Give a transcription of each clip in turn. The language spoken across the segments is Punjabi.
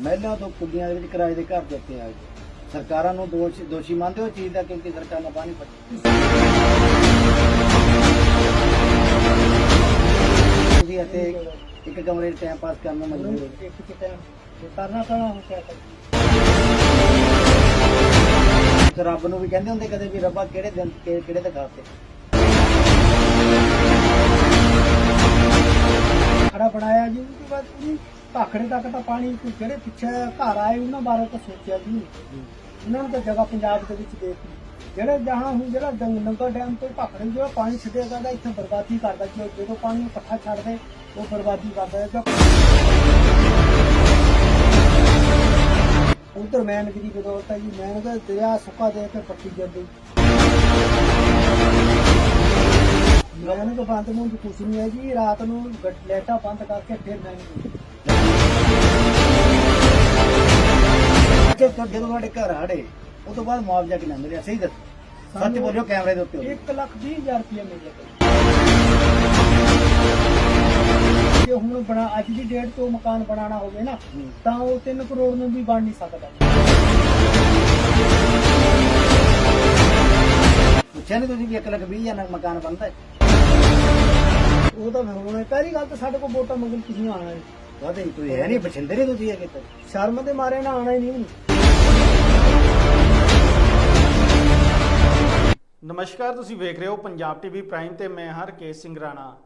ਮਹਿਲਾ ਤੋਂ ਕੁੜੀਆਂ ਦੇ ਵਿੱਚ ਕਿਰਾਏ ਦੇ ਘਰ ਦਿੱਤੇ ਆ ਸਰਕਾਰਾਂ ਨੂੰ ਦੋਸ਼ ਦੋਸ਼ੀ ਮੰਨਦੇ ਹੋ ਚੀਜ਼ ਦਾ ਕਿਉਂਕਿ ਸਰਕਾਰ ਨੇ ਬਾਣੀ ਪੱਟੀ ਤੁਸੀਂ ਇੱਥੇ ਇੱਕ ਕਮਰੇ 'ਚ ਟਾਈਮ ਪਾਸ ਕਰਨ ਨੂੰ ਮਜਬੂਰ ਹੋ? ਇੱਕ ਕਿਤੇ ਕਰਨਾ ਪੈਣਾ ਕਰੀਏ। ਤੇ ਰੱਬ ਨੂੰ ਵੀ ਕਹਿੰਦੇ ਹੁੰਦੇ ਕਦੇ ਵੀ ਰੱਬਾ ਕਿਹੜੇ ਦਿਨ ਕਿਹੜੇ ਤੇ ਖਾਤੇ? ਖੜਾ ਬਣਾਇਆ ਜੀ ਉਹਦੇ ਬਾਅਦ ਉਹਦੀ ਭਾਖੜੇ ਤੱਕ ਤਾਂ ਪਾਣੀ ਕੋਈ ਜਿਹੜੇ ਪਿੱਛੇ ਘਰ ਆਏ, ਉਹਨਾਂ ਬਾਰੇ ਤਾਂ ਸੋਚਿਆ ਜੀ ਨਹੀਂ। ਉਹਨਾਂ ਨੂੰ ਤਾਂ ਜਗ੍ਹਾ ਪੰਜਾਬ ਦੇ ਵਿੱਚ ਦੇਤੀ ਜਿਹੜੇ ਜਹਾਂ ਹੁਣ ਜਿਹੜਾ ਨੰਗਾ ਡੈਮ ਤੋਂ ਭਾਖੜੇ ਜਿਹੜਾ ਪਾਣੀ ਛੱਡਿਆ ਜਾਂਦਾ, ਇੱਥੇ ਬਰਬਾਦੀ ਕਰਦਾ ਜੀ। ਜਦੋਂ ਪਾਣੀ ਇਕੱਠਾ ਛੱਡਦੇ ਉਹ ਬਰਬਾਦੀ ਕਰਦਾ ਹੈ। ਜਾਂ ਉਧਰ ਮੈਨਗਰੀ ਬਦੌਲਤ ਹੈ ਜੀ ਮੈਨਗਰ ਦਰਿਆ ਸੁੱਕਾ ਦੇ ਕੇ ਪੱਟੀ ਜਾਂਦੀ। ਮੈਨ ਤੋਂ ਬੰਦ ਨੂੰ ਕੁਛ ਨਹੀਂ ਹੈ ਜੀ। ਰਾਤ ਨੂੰ ਗੱਡ- ਲਾਈਟਾਂ ਬੰਦ ਕਰਕੇ ਫਿਰ ਮੈਨ ਅੱਛਾ ਜਦੋਂ ਤੁਹਾਡੇ ਘਰ ਹੜੇ ਉਸ ਤੋਂ ਬਾਅਦ ਮੁਆਵਜ਼ਾ ਕਿੰਨਾ ਮਿਲਿਆ? ਸਹੀ ਦੱਸ। ਸੱਚ ਸਾਨੂੰ- ਬੋਲਿਓ ਕੈਮਰੇ ਦੇ ਉੱਤੇ 1 ਲੱਖ 20 ਹਜ਼ਾਰ ਰੁਪਏ ਮਿਲਿਆ ਜੇ ਹੁਣ ਬਣਾ ਅੱਜ ਦੀ ਡੇਟ ਤੋਂ ਮਕਾਨ ਬਣਾਉਣਾ ਹੋਵੇ ਨਾ ਹੂੰ। ਤਾਂ ਉਹ 3 ਕਰੋੜ ਨੂੰ ਵੀ ਬਣ ਨਹੀਂ ਸਕਦਾ। ਪੁੱਛਿਆ ਨਹੀਂ ਤੁਸੀਂ ਵੀ 1 ਲੱਖ 20 ਹਜ਼ਾਰ ਨਾਲ ਮਕਾਨ ਬਣਦਾ ਹੈ? ਉਹ ਤਾਂ ਫਿਰ ਹੁਣ ਪਹਿਲੀ ਗੱਲ ਤਾਂ ਸਾਡੇ ਕੋਲ ਵੋਟਾਂ ਮੰਗਣ ਕਿਸੇ ਨੂੰ ਆਣਾ ਨਹੀਂ ਵਾਦੇ ਤੁਸੀਂ ਹੈ ਨਹੀਂ ਬਛਿੰਦਰੇ ਤੁਸੀਂ ਹੈਗੇ ਤਾਂ। ਸ਼ਰਮ ਦੇ ਮਾਰੇ ਨਾ ਆਣਾ ਹੀ ਨਹੀਂ। ਨਮਸਕਾਰ, ਤੁਸੀਂ ਵੇਖ ਰਹੇ ਹੋ ਪੰਜਾਬ ਟੀਵੀ ਪ੍ਰਾਈਮ ਤੇ ਮੈਂ ਹਰਕੇਸ਼ ਸਿੰਘ ਰਾਣਾ।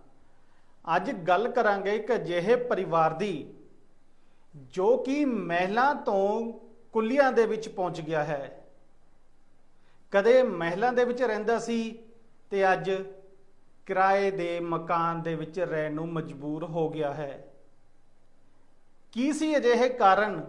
ਅੱਜ ਗੱਲ ਕਰਾਂਗੇ ਇੱਕ ਅਜਿਹੇ ਪਰਿਵਾਰ ਦੀ, ਜੋ ਕਿ ਮਹਿਲਾ ਤੋਂ ਕੁੱਲੀਆਂ ਦੇ ਵਿੱਚ ਪਹੁੰਚ ਗਿਆ ਹੈ। ਕਦੇ ਮਹਿਲਾ ਦੇ ਵਿੱਚ ਰਹਿੰਦਾ ਸੀ ਤੇ ਅੱਜ ਕਿਰਾਏ ਦੇ ਮਕਾਨ ਦੇ ਵਿੱਚ ਰਹਿਣ ਨੂੰ ਮਜਬੂਰ ਹੋ ਗਿਆ ਹੈ। ਕੀ ਸੀ ਅਜਿਹੇ ਕਾਰਨ?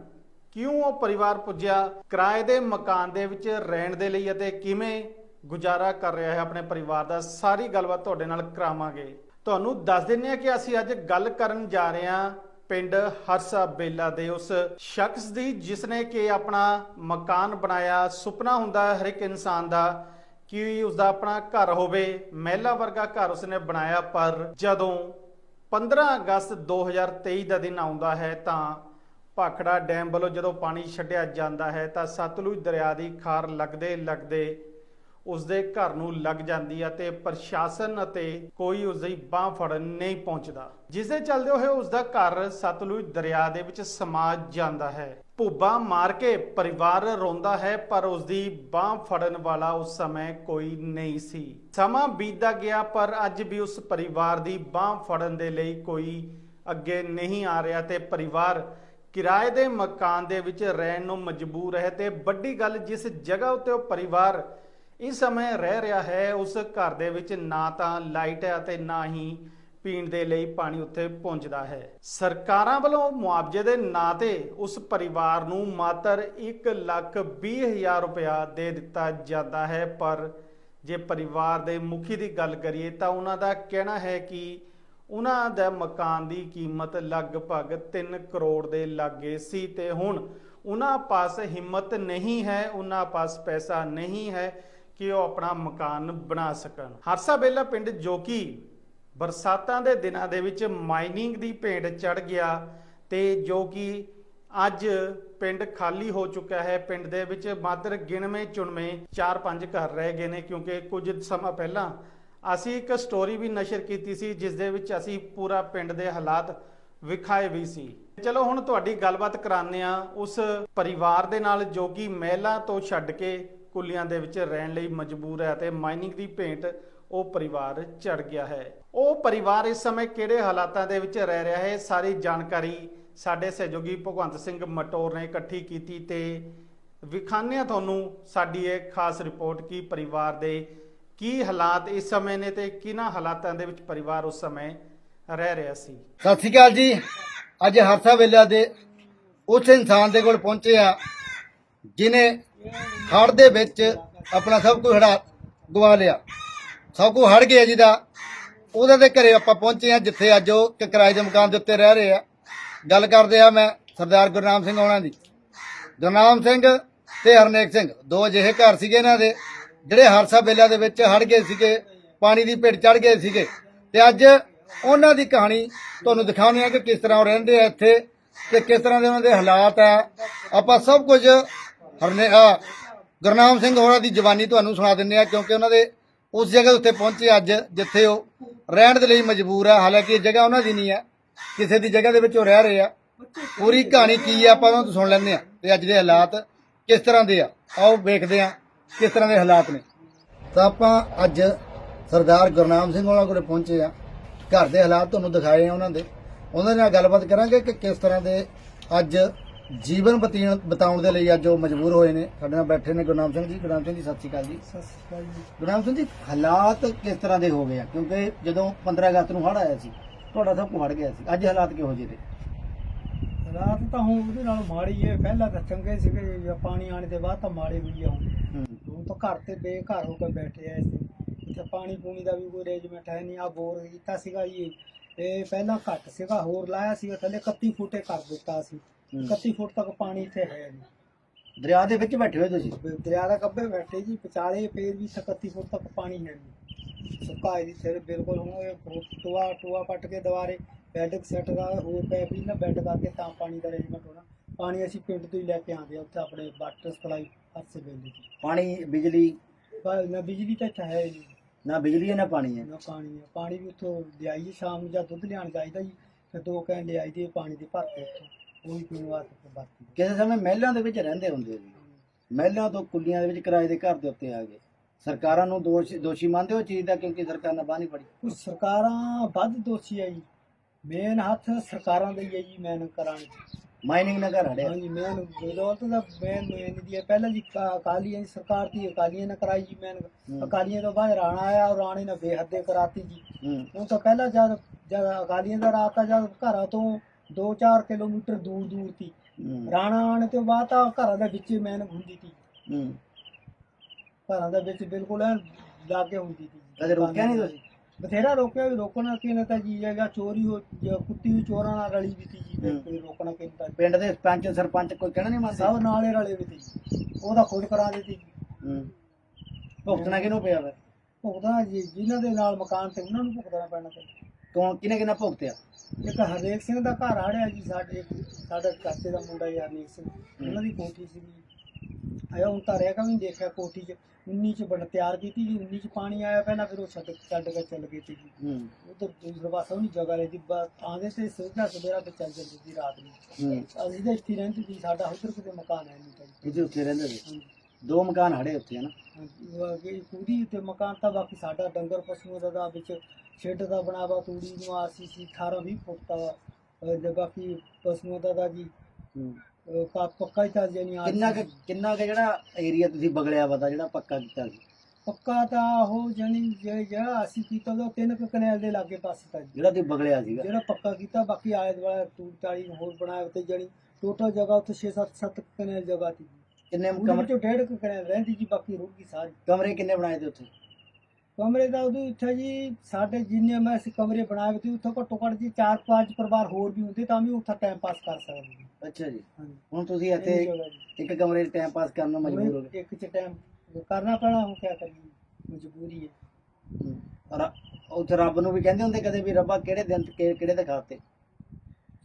ਕਿਉਂ ਉਹ ਪਰਿਵਾਰ ਪੁੱਜਿਆ, ਕਿਰਾਏ ਦੇ ਮਕਾਨ ਦੇ ਵਿੱਚ ਰਹਿਣ ਦੇ ਲਈ ਅਤੇ ਕਿਵੇਂ ਗੁਜ਼ਾਰਾ ਕਰ ਰਿਹਾ ਹੈ ਆਪਣੇ ਪਰਿਵਾਰ ਦਾ, ਸਾਰੀ ਗੱਲਬਾਤ ਤੁਹਾਡੇ ਨਾਲ ਕਰਾਵਾਂਗੇ। ਤੁਹਾਨੂੰ ਦੱਸ ਦਿੰਨੇ ਆ ਕਿ ਅਸੀਂ ਅੱਜ ਗੱਲ ਕਰਨ ਜਾ ਰਹੇ ਹਾਂ ਪਿੰਡ ਹਰਸਾ ਬੇਲਾ ਦੇ ਉਸ ਸ਼ਖਸ ਦੀ, ਜਿਸ ਨੇ ਕਿ ਆਪਣਾ ਮਕਾਨ ਬਣਾਇਆ, ਸੁਪਨਾ ਹੁੰਦਾ ਹੈ ਹਰ ਇੱਕ ਇਨਸਾਨ ਦਾ ਕਿ ਉਸਦਾ ਆਪਣਾ ਘਰ ਹੋਵੇ, ਮਹਿਲਾ ਵਰਗਾ ਘਰ ਉਸਨੇ ਬਣਾਇਆ, ਪਰ ਜਦੋਂ 15 ਅਗਸਤ 2023 ਦਾ ਦਿਨ ਆਉਂਦਾ ਹੈ ਤਾਂ ਭਾਖੜਾ ਡੈਮ ਵੱਲੋਂ ਜਦੋਂ ਪਾਣੀ ਛੱਡਿਆ ਜਾਂਦਾ ਹੈ ਤਾਂ ਸਤਲੁਜ ਦਰਿਆ ਦੀ ਖਾਰ ਲੱਗਦੇ ਲੱਗਦੇ ਉਸਦੇ ਘਰ ਨੂੰ ਲੱਗ ਜਾਂਦੀ ਹੈ ਤੇ ਪ੍ਰਸ਼ਾਸਨ ਅਤੇ ਕੋਈ ਉਸਦੀ ਬਾਹ ਫੜਨ ਨਹੀਂ ਪਹੁੰਚਦਾ। ਜਿਸ ਦੇ ਚੱਲਦੇ ਹੋਏ ਉਸਦਾ ਘਰ ਸਤਲੁਜ ਦਰਿਆ ਦੇ ਵਿੱਚ ਸਮਾ ਜਾਂਦਾ ਹੈ। ਭੁੱਬਾ ਮਾਰ ਕੇ ਪਰਿਵਾਰ ਰੋਂਦਾ ਹੈ, ਪਰ ਉਸਦੀ ਬਾਹ ਫੜਨ ਵਾਲਾ ਉਸ ਸਮੇਂ ਕੋਈ ਨਹੀਂ ਸੀ। ਸਮਾਂ ਬੀਤਦਾ ਗਿਆ, ਪਰ ਅੱਜ ਵੀ ਉਸ ਪਰਿਵਾਰ ਦੀ ਬਾਹ ਫੜਨ ਦੇ ਲਈ ਕੋਈ ਅੱਗੇ ਨਹੀਂ ਆ ਰਿਹਾ ਤੇ ਪਰਿਵਾਰ ਕਿਰਾਏ ਦੇ ਮਕਾਨ ਦੇ ਵਿੱਚ ਰਹਿਣ ਨੂੰ ਮਜਬੂਰ ਹੈ ਤੇ ਵੱਡੀ ਗੱਲ ਜਿਸ ਜਗ੍ਹਾ ਉੱਤੇ ਉਹ ਪਰਿਵਾਰ ਇਸ ਸਮੇਂ ਰਹਿ ਰਿਹਾ ਹੈ, ਉਸ ਘਰ ਦੇ ਵਿੱਚ ਨਾ ਤਾਂ ਲਾਈਟ ਹੈ ਅਤੇ ਨਾ ਹੀ ਪੀਣ ਦੇ ਲਈ ਪਾਣੀ ਉੱਥੇ ਪਹੁੰਚਦਾ ਹੈ। ਸਰਕਾਰਾਂ ਵੱਲੋਂ ਮੁਆਵਜ਼ੇ ਦੇ ਨਾਂ ਤੇ ਉਸ ਪਰਿਵਾਰ ਨੂੰ ਮਾਤਰ 1 ਲੱਖ 20 ਹਜ਼ਾਰ ਰੁਪਇਆ ਦੇ ਦਿੱਤਾ ਜਾਂਦਾ ਹੈ, ਪਰ ਜੇ ਪਰਿਵਾਰ ਦੇ ਮੁਖੀ ਦੀ ਗੱਲ ਕਰੀਏ ਤਾਂ ਉਹਨਾਂ ਦਾ ਕਹਿਣਾ ਹੈ ਕਿ ਉਹਨਾਂ ਦਾ ਮਕਾਨ ਦੀ ਕੀਮਤ ਲਗਭਗ 3 ਕਰੋੜ ਦੇ ਲਾਗੇ ਸੀ ਤੇ ਹੁਣ ਉਹਨਾਂ ਪਾਸ ਹਿੰਮਤ ਨਹੀਂ ਹੈ, ਉਹਨਾਂ ਪਾਸ ਪੈਸਾ ਨਹੀਂ ਹੈ ਕਿ ਉਹ ਆਪਣਾ ਮਕਾਨ ਬਣਾ ਸਕਣ। ਹਰਸਾ ਬੇਲਾ ਪਿੰਡ ਜੋ ਕਿ ਬਰਸਾਤਾਂ ਦੇ ਦਿਨਾਂ ਦੇ ਵਿੱਚ ਮਾਈਨਿੰਗ ਦੀ ਭੇਟ ਚੜ ਗਿਆ ਤੇ ਜੋ ਕਿ ਅੱਜ ਪਿੰਡ ਖਾਲੀ ਹੋ ਚੁੱਕਾ ਹੈ, ਪਿੰਡ ਦੇ ਵਿੱਚ ਮਾਤਰ ਗਿਣਵੇਂ ਚੁਣਵੇਂ 4-5 ਘਰ ਰਹਿ ਗਏ ਨੇ ਕਿਉਂਕਿ ਕੁਝ ਸਮਾਂ ਪਹਿਲਾਂ ਅਸੀਂ ਇੱਕ ਸਟੋਰੀ ਵੀ ਨਸ਼ਰ ਕੀਤੀ ਸੀ, ਜਿਸ ਦੇ ਵਿੱਚ ਅਸੀਂ ਪੂਰਾ ਪਿੰਡ ਦੇ ਹਾਲਾਤ ਵਿਖਾਏ ਵੀ ਸੀ। ਚਲੋ ਹੁਣ ਤੁਹਾਡੀ ਗੱਲਬਾਤ ਕਰਾਉਂਦੇ ਆ ਉਸ ਪਰਿਵਾਰ ਦੇ ਨਾਲ ਜੋ ਕਿ ਮਹਿਲਾ ਤੋਂ ਛੱਡ ਕੇ ਕੁੱਲੀਆਂ ਦੇ ਵਿੱਚ ਰਹਿਣ ਲਈ ਮਜਬੂਰ ਹੈ ਤੇ ਮਾਈਨਿੰਗ ਦੀ ਭੇਂਟ ਉਹ ਪਰਿਵਾਰ ਚੜ ਗਿਆ ਹੈ। ਉਹ ਪਰਿਵਾਰ ਇਸ ਸਮੇਂ ਕਿਹੜੇ ਹਾਲਾਤਾਂ ਦੇ ਵਿੱਚ ਰਹਿ ਰਿਹਾ ਹੈ, ਸਾਰੀ ਜਾਣਕਾਰੀ ਸਾਡੇ ਸਹਿਯੋਗੀ ਭਗਵੰਤ ਸਿੰਘ ਮਟੋਰ ਨੇ ਇਕੱਠੀ ਕੀਤੀ ਤੇ ਵਿਖਾਉਂਦੇ ਹਾਂ ਤੁਹਾਨੂੰ ਸਾਡੀ ਇਹ ਖਾਸ ਰਿਪੋਰਟ ਕੀ ਪਰਿਵਾਰ ਦੇ ਕੀ ਹਾਲਾਤ ਇਸ ਸਮੇਂ ਨੇ ਤੇ ਕਿਹਨਾਂ ਹਾਲਾਤਾਂ ਦੇ ਵਿੱਚ ਪਰਿਵਾਰ ਉਸ ਸਮੇਂ ਰਹਿ ਰਿਹਾ ਸੀ? ਸਤਿ ਸ਼੍ਰੀ ਅਕਾਲ ਜੀ। ਅੱਜ ਹਰਸਾ ਵੇਲਾ ਦੇ ਉਸ ਇਨਸਾਨ ਦੇ ਕੋਲ ਪਹੁੰਚੇ ਆ ਜਿਨੇ ਹੜ ਦੇ ਵਿੱਚ ਆਪਣਾ ਸਭ ਕੁਝ ਹੜਾ ਗਵਾ ਲਿਆ। ਸਭ ਕੁਝ ਹੜ ਗਿਆ ਜਿਹਦਾ, ਉਹਦੇ ਦੇ ਘਰੇ ਆਪਾਂ ਪਹੁੰਚੇ ਆ ਜਿੱਥੇ ਅੱਜ ਉਹ ਇੱਕ ਕਿਰਾਏ ਦੇ ਮਕਾਨ ਦੇ ਉੱਤੇ ਰਹਿ ਰਹੇ ਆ। ਗੱਲ ਕਰਦੇ ਆ ਮੈਂ ਸਰਦਾਰ ਗੁਰਨਾਮ ਸਿੰਘ ਉਹਨਾਂ ਦੀ। ਗੁਰਨਾਮ ਸਿੰਘ ਤੇ ਹਰਨੇਕ ਸਿੰਘ, ਦੋ ਅਜਿਹੇ ਘਰ ਸੀਗੇ ਇਹਨਾਂ ਦੇ। ਜਿਹੜੇ ਹਰਸਾ ਬੇਲਾ ਦੇ ਵਿੱਚ ਹੜ ਗਏ ਸੀਗੇ, ਪਾਣੀ ਦੀ ਭੇਟ ਚੜ ਗਏ ਸੀਗੇ। ਤੇ ਅੱਜ ਉਹਨਾਂ ਦੀ ਕਹਾਣੀ ਤੁਹਾਨੂੰ ਦਿਖਾਉਂਦੇ ਆ ਕਿ ਕਿਸ ਤਰ੍ਹਾਂ ਉਹ ਰਹਿੰਦੇ ਆ ਇੱਥੇ ਕਿ ਕਿਸ ਤਰ੍ਹਾਂ ਦੇ ਉਹਨਾਂ ਦੇ ਹਾਲਾਤ ਆ। ਆਪਾਂ ਸਭ ਕੁਝ ਹਰਨੇ ਆ, ਗੁਰਨਾਮ ਸਿੰਘ ਹੋਰਾਂ ਦੀ ਜਵਾਨੀ ਤੁਹਾਨੂੰ ਸੁਣਾ ਦਿੰਦੇ ਆ ਕਿਉਂਕਿ ਉਹਨਾਂ ਦੇ ਉਸ ਜਗ੍ਹਾ ਉੱਤੇ ਪਹੁੰਚੇ ਅੱਜ, ਜਿੱਥੇ ਉਹ ਰਹਿਣ ਦੇ ਲਈ ਮਜਬੂਰ ਆ। ਹਾਲਾਂਕਿ ਇਹ ਜਗ੍ਹਾ ਉਹਨਾਂ ਦੀ ਨਹੀਂ ਆ, ਕਿਸੇ ਦੀ ਜਗ੍ਹਾ ਦੇ ਵਿੱਚ ਉਹ ਰਹਿ ਰਹੇ ਆ। ਪੂਰੀ ਕਹਾਣੀ ਕੀ ਆ, ਆਪਾਂ ਉਹਨਾਂ ਤੋਂ ਸੁਣ ਲੈਂਦੇ ਆ ਤੇ ਅੱਜ ਦੇ ਹਾਲਾਤ ਕਿਸ ਤਰ੍ਹਾਂ ਦੇ ਆ, ਆਓ ਵੇਖਦੇ ਆ ਕਿਸ ਤਰ੍ਹਾਂ ਦੇ ਹਾਲਾਤ ਨੇ? ਤਾਂ ਆਪਾਂ ਅੱਜ ਸਰਦਾਰ ਗੁਰਨਾਮ ਸਿੰਘ ਉਹਨਾਂ ਕੋਲੇ ਪਹੁੰਚੇ ਆ ਘਰ ਦੇ ਹਾਲਾਤ ਤੁਹਾਨੂੰ ਦਿਖਾਏ ਆ ਉਹਨਾਂ ਦੇ। ਉਹਨਾਂ ਨਾਲ ਗੱਲਬਾਤ ਕਰਾਂਗੇ ਕਿ ਕਿਸ ਤਰ੍ਹਾਂ ਦੇ ਅੱਜ ਜੀਵਨ ਬਤੀਣ ਬਤਾਉਣ ਦੇ ਲਈ ਅੱਜ ਉਹ ਮਜਬੂਰ ਹੋਏ ਨੇ। ਸਾਡੇ ਨਾਲ ਬੈਠੇ ਨੇ ਗੁਰਨਾਮ ਸਿੰਘ ਜੀ। ਗੁਰਨਾਮ ਸਿੰਘ ਜੀ ਸਤਿ ਸ਼੍ਰੀ ਅਕਾਲ ਜੀ। ਸਤਿ ਸ਼੍ਰੀ ਅਕਾਲ ਜੀ। ਗੁਰਨਾਮ ਸਿੰਘ ਜੀ ਹਾਲਾਤ ਕਿਸ ਤਰ੍ਹਾਂ ਦੇ ਹੋ ਗਏ ਆ? ਕਿਉਂਕਿ ਜਦੋਂ 15 ਅਗਸਤ ਨੂੰ ਹੜ੍ਹ ਆਇਆ ਸੀ ਤੁਹਾਡਾ ਸਭ ਕੁਝ ਹੜ ਗਿਆ ਸੀ। ਅੱਜ ਹਾਲਾਤ ਕਿਹੋ ਜਿਹੇ ਨੇ? ਰਾਤ ਤਾਂ ਹੁਣ ਉਹਦੇ ਨਾਲ ਮਾੜੀ ਹੈ ਪਹਿਲਾਂ ਤਾਂ ਚੰਗੇ ਸੀਗੇ ਜਾਂ ਪਾਣੀ ਆਣੇ ਦੇ ਬਾਅਦ ਤਾਂ ਮਾੜੇ ਹੋਈ ਆ ਹੁਣ। ਹੂੰ। ਹੁਣ ਤਾਂ ਘਰ ਤੇ ਬੇਘਰ ਹੋ ਕੇ ਬੈਠੇ ਆ ਇੱਥੇ। ਇੱਥੇ ਪਾਣੀ ਪੂਣੀ ਦਾ ਵੀ ਕੋਈ ਅਰੇਂਜਮੈਂਟ ਹੈ ਨਹੀਂ ਆ ਬੋਰ ਕੀਤਾ ਸੀਗਾ ਜੀ। ਇਹ ਪਹਿਲਾਂ ਘੱਟ ਸੀਗਾ ਹੋਰ ਲਾਇਆ ਸੀਗਾ ਥੱਲੇ 31 ਫੁੱਟੇ ਕਰ ਦਿੱਤਾ ਸੀ। ਹੂੰ। 31 ਫੁੱਟ ਤੱਕ ਪਾਣੀ ਇੱਥੇ ਹੈ ਨਹੀਂ। ਦਰਿਆ ਦੇ ਵਿੱਚ ਬੈਠੇ ਹੋਏ ਤੁਸੀਂ? ਦਰਿਆ ਦਾ ਕੱਬੇ ਬੈਠੇ ਜੀ ਵਿਚਾਲੇ ਫੇਰ ਵੀ 31 ਫੁੱਟ ਤੱਕ ਪਾਣੀ ਹੈ ਨਹੀਂ। ਸੁੱਕਾ ਇਹਦੀ ਸਿਰ ਬਿਲਕੁਲ ਹੁਣ ਇਹ ਟੋਆ ਟੋਆ ਪੱਟ ਕੇ ਦੁਬਾਰੇ ਬੈੱਡ ਸੈੱਟ ਦਾ ਹੋਰ ਪੈ ਵੀ ਨਾ ਬੈੱਡ ਕਰਕੇ ਤਾਂ ਪਾਣੀ ਦਾ ਅਰੇਂਜਮੈਂਟ ਹੋਣਾ। ਪਾਣੀ ਅਸੀਂ ਪਿੰਡ ਤੋਂ ਹੀ ਲੈ ਕੇ ਆਉਂਦੇ ਆ ਉੱਥੇ ਆਪਣੇ ਵਾਟਰ ਸਪਲਾਈ ਹੱਸੇ ਵੇਲੇ ਦੀ। ਪਾਣੀ ਬਿਜਲੀ? ਪਰ ਨਾ ਬਿਜਲੀ ਤਾਂ ਇੱਥੇ ਹੈ ਹੀ ਨਹੀਂ। ਨਾ ਬਿਜਲੀ ਹੈ ਨਾ ਪਾਣੀ ਹੈ? ਨਾ ਪਾਣੀ ਹੈ। ਪਾਣੀ ਵੀ ਉੱਥੋਂ ਲਿਆਈਏ ਸ਼ਾਮ ਨੂੰ ਜਾਂ ਦੁੱਧ ਲਿਆਉਣ ਜਾਈਦਾ ਜੀ ਫਿਰ ਦੋ ਕੈਨ ਲਿਆਈ ਦੀ ਪਾਣੀ ਦੇ ਭਰ ਕੇ ਉੱਥੋਂ ਉਹ ਵੀ ਪੀਣ ਵਾਸਤੇ ਵਰਤੀ। ਕਿਸੇ ਸਮੇਂ ਮਹਿਲਾਂ ਦੇ ਵਿੱਚ ਰਹਿੰਦੇ ਹੁੰਦੇ ਸੀ। ਮਹਿਲਾਂ ਤੋਂ ਕੁੱਲੀਆਂ ਦੇ ਵਿੱਚ ਕਿਰਾਏ ਦੇ ਘਰ ਦੇ ਉੱਤੇ ਆ ਗਏ। ਸਰਕਾਰਾਂ ਨੂੰ ਦੋਸ਼ ਦੋਸ਼ੀ ਮੰਨਦੇ ਹੋ ਚੀਜ਼ ਦਾ ਕਿਉਂਕਿ ਸਰਕਾਰ ਨੇ ਫੜੀ? ਕੁਝ ਸਰਕਾਰਾਂ ਵੱਧ ਦੋਸ਼ੀ ਆ ਜੀ। ਮੇਨ ਹੱਥ ਸਰਕਾਰਾਂ ਦਾ ਹੀ ਹੈ ਜੀ ਮੈਨ ਚ ਮਾਈਨਿੰਗ ਨਾ ਹੜਿਆ ਹਾਂਜੀ ਮੇਨ ਬਦੌਲਤ ਦਾ ਮੇਨ ਮੇਨ ਦੀ ਹੈ। ਪਹਿਲਾਂ ਜੀ ਅਕਾਲੀਆਂ ਦੀ ਸਰਕਾਰ ਦੀ ਅਕਾਲੀਆਂ ਨੇ ਕਰਾਈ ਜੀ ਮੈਨ। ਅਕਾਲੀਆਂ ਤੋਂ ਬਾਅਦ ਰਾਣਾ ਆਇਆ ਔਰ ਰਾਣੇ ਨੇ ਬੇਹੱਦੇ ਕਰਾਤੀ ਜੀ। ਹੂੰ। ਉਹ ਤਾਂ ਪਹਿਲਾਂ ਜਦ ਜਦ ਅਕਾਲੀਆਂ ਦਾ ਰਾਤ ਜਦ ਘਰਾਂ ਤੋਂ 2-4 ਕਿਲੋਮੀਟਰ ਦੂਰ ਦੂਰ ਸੀ। ਰਾਣਾ ਆਉਣ ਤੋਂ ਬਾਅਦ ਤਾਂ ਘਰਾਂ ਦੇ ਵਿੱਚ ਮੈਨ ਹੁੰਦੀ ਸੀ। ਘਰਾਂ ਦੇ ਵਿੱਚ ਬਿਲਕੁਲ ਲਾਗੇ ਹੁੰਦੀ ਸੀ। ਕਦੇ ਰੋਕਿਆ ਨਹੀਂ ਤੁਸੀਂ? ਬਥੇਰਾ ਰੋਕਿਆ ਵੀ ਰੋਕਣਾ ਕਿ ਨਾ ਤਾਂ ਜੀ ਜਾਂ ਚੋਰੀ ਹੋ ਜਾਂ ਕੁੱਤੀ ਵੀ ਚੋਰਾਂ ਨਾਲ ਰਲੀ ਵੀ ਤੀ ਜੀ ਫਿਰ ਹੂੰ। ਕੋਈ ਰੋਕਣਾ ਕਿ ਤਾਂ। ਪਿੰਡ ਦੇ ਸਰਪੰਚ ਸਰਪੰਚ ਕੋਈ ਕਹਿਣਾ ਨਹੀਂ ਮੰਨਦਾ? ਸਭ ਨਾਲੇ ਰਲੇ ਵੀ ਤੀ ਉਹਦਾ ਖੁਦ ਕਰਾ ਦਿੱਤੀ ਹੂੰ। ਭੁਗਤਣਾ ਕਿਹਨੂੰ ਪਿਆ ਫਿਰ ਭੁਗਤਣਾ ਜੀ ਜਿਨ੍ਹਾਂ ਦੇ ਨਾਲ ਮਕਾਨ ਤੇ ਉਹਨਾਂ ਨੂੰ ਭੁਗਤਣਾ ਪੈਣਾ ਤੇ। ਕੌਣ ਕਿਨੇ ਕਿਨਾ ਭੁਗਤਿਆ? ਇੱਕ ਹਰੇਕ ਸਿੰਘ ਦਾ ਘਰ ਆੜਿਆ ਜੀ ਸਾਡੇ ਸਾਡਾ ਚਾਚੇ ਦਾ ਮੁੰਡਾ ਯਾਰ ਸਿੰਘ। ਉਹਨਾਂ ਦੀ ਕੋਠੀ ਸੀਗੀ। ਆਇਆ ਹੁਣ ਤਾਂ ਰਹਿ ਕੇ ਵੀ ਨਹੀਂ ਦੇਖਿਆ ਕੋਠੀ 'ਚ। 19 ਚ ਬਣ ਤਿਆਰ ਕੀਤੀ ਜੀ 19 ਚ ਪਾਣੀ ਆਇਆ ਪਹਿਲਾਂ ਫਿਰ ਉਹ ਛੱਡ ਛੱਡ ਕੇ ਚੱਲ ਗਏ ਸੀ ਜੀ। ਹੂੰ। ਉਧਰ ਦੂਸਰੇ ਪਾਸੇ ਨਹੀਂ ਜਗ੍ਹਾ ਰਹੀ ਬਸ ਆਂਦੇ ਤੇ ਸਿੱਧਾ ਸਵੇਰਾ ਤੇ ਚੱਲ ਜਾਂਦੀ ਸੀ ਰਾਤ ਨੂੰ। ਹੂੰ। ਅਸੀਂ ਤਾਂ ਇੱਥੇ ਰਹਿੰਦੇ ਸੀ ਸਾਡਾ ਉਧਰ ਕਿਤੇ ਮਕਾਨ ਹੈ ਨਹੀਂ ਤਾਂ ਜੀ। ਤੁਸੀਂ ਉੱਥੇ ਰਹਿੰਦੇ ਸੀ? ਦੋ ਮਕਾਨ ਹੜੇ ਉੱਥੇ ਹਨ? ਪੂਰੀ ਤੇ ਮਕਾਨ ਤਾਂ ਬਾਕੀ ਸਾਡਾ ਡੰਗਰ ਪਸ਼ੂਆਂ ਦਾ ਤਾਂ ਵਿੱਚ ਸ਼ੈੱਡ ਦਾ ਬਣਾਵਾ ਤੂੜੀ ਨੂੰ ਆਸੀ ਸੀ 18 20 ਫੁੱਟ ਦਾ ਤੇ ਬਾਕੀ ਪਸ਼ੂਆਂ ਦਾ ਤਾਂ ਜੀ। ਹੂੰ ਅਹ ਕਾ ਪੱਕਾ ਹੀ ਤਾਂ ਜਾਨੀ ਆ। ਕਿੰਨਾ ਕੁ ਕਿੰਨਾ ਕੁ ਜਿਹੜਾ ਏਰੀਆ ਤੁਸੀਂ ਬਗਲਿਆ ਵਾ ਤਾ ਜਿਹੜਾ ਪੱਕਾ ਕੀਤਾ ਸੀ? ਪੱਕਾ ਤਾਂ ਉਹ ਜਾਨੀ ਜਿਹੜਾ ਅਸੀਂ ਕੀਤਾ ਉਹ ਤਿੰਨ ਕੁ ਕਨੈਲ ਦੇ ਲਾਗੇ ਪਾਸੇ ਤਾਂ ਜੀ। ਜਿਹੜਾ ਤੁਸੀਂ ਬਗਲਿਆ ਸੀਗਾ? ਜਿਹੜਾ ਪੱਕਾ ਕੀਤਾ ਬਾਕੀ ਆਲੇ ਦੁਆਲੇ ਤੂੜੀ ਤਾੜੀ ਹੋਰ ਬਣਾਇਆ ਤੇ ਜਾਨੀ ਟੋਟਲ ਜਗ੍ਹਾ ਉੱਥੇ 6 7 7 ਕਨੈਲ ਜਗ੍ਹਾ ਸੀ। ਕਿੰਨੇ ਉਹਦੇ ਕਮਰੇ? ਵਿੱਚੋਂ ਡੇਢ ਕੁ ਕਨੈਲ ਰਹਿੰਦੀ ਜੀ ਬਾਕੀ ਰੁਕ ਗਈ ਸਾਰੀ। ਕਮਰੇ ਕਿੰਨੇ ਬਣਾਏ ਤੇ ਉੱਥੇ? ਕਮਰੇ ਦਾ ਉਹਦੇ ਉੱਥੇ ਜੀ ਸਾਡੇ ਜਿੰਨੇ ਮੈਂ ਅਸੀਂ ਕਮਰੇ ਬਣਾਏ ਤੇ ਉੱਥੇ ਘੱਟੋ ਘੱਟ ਜੀ ਚਾਰ ਪੰਜ ਪਰਿਵਾਰ ਹੋਰ ਵੀ ਹੁੰਦੇ ਤਾਂ ਵੀ ਉੱਥੇ ਟਾਈਮ ਪਾਸ ਕਰ ਸਕਦੇ ਜੀ ਅੱਛਾ ਜੀ। ਹਾਂਜੀ। ਹੁਣ ਤੁਸੀਂ ਇੱਥੇ ਇੰਨੀ ਜਗ੍ਹਾ ਜੀ। ਇੱਕ ਕਮਰੇ 'ਚ ਟਾਈਮ ਪਾਸ ਕਰਨ ਨੂੰ ਮਜਬੂਰ ਹੋ ਗਏ। ਇੱਕ ਚ ਟਾਈਮ ਕਰਨਾ ਪੈਣਾ ਹੁਣ ਕਿਆ ਕਰੀਏ? ਮਜਬੂਰੀ ਹੈ। ਹੂੰ। ਰ- ਉੱਥੇ ਰੱਬ ਨੂੰ ਵੀ ਕਹਿੰਦੇ ਹੁੰਦੇ ਕਦੇ ਵੀ ਰੱਬਾ ਕਿਹੜੇ ਦਿਨ ਤੇ ਕਿ- ਕਿਹੜੇ ਦਿਖਾਤੇ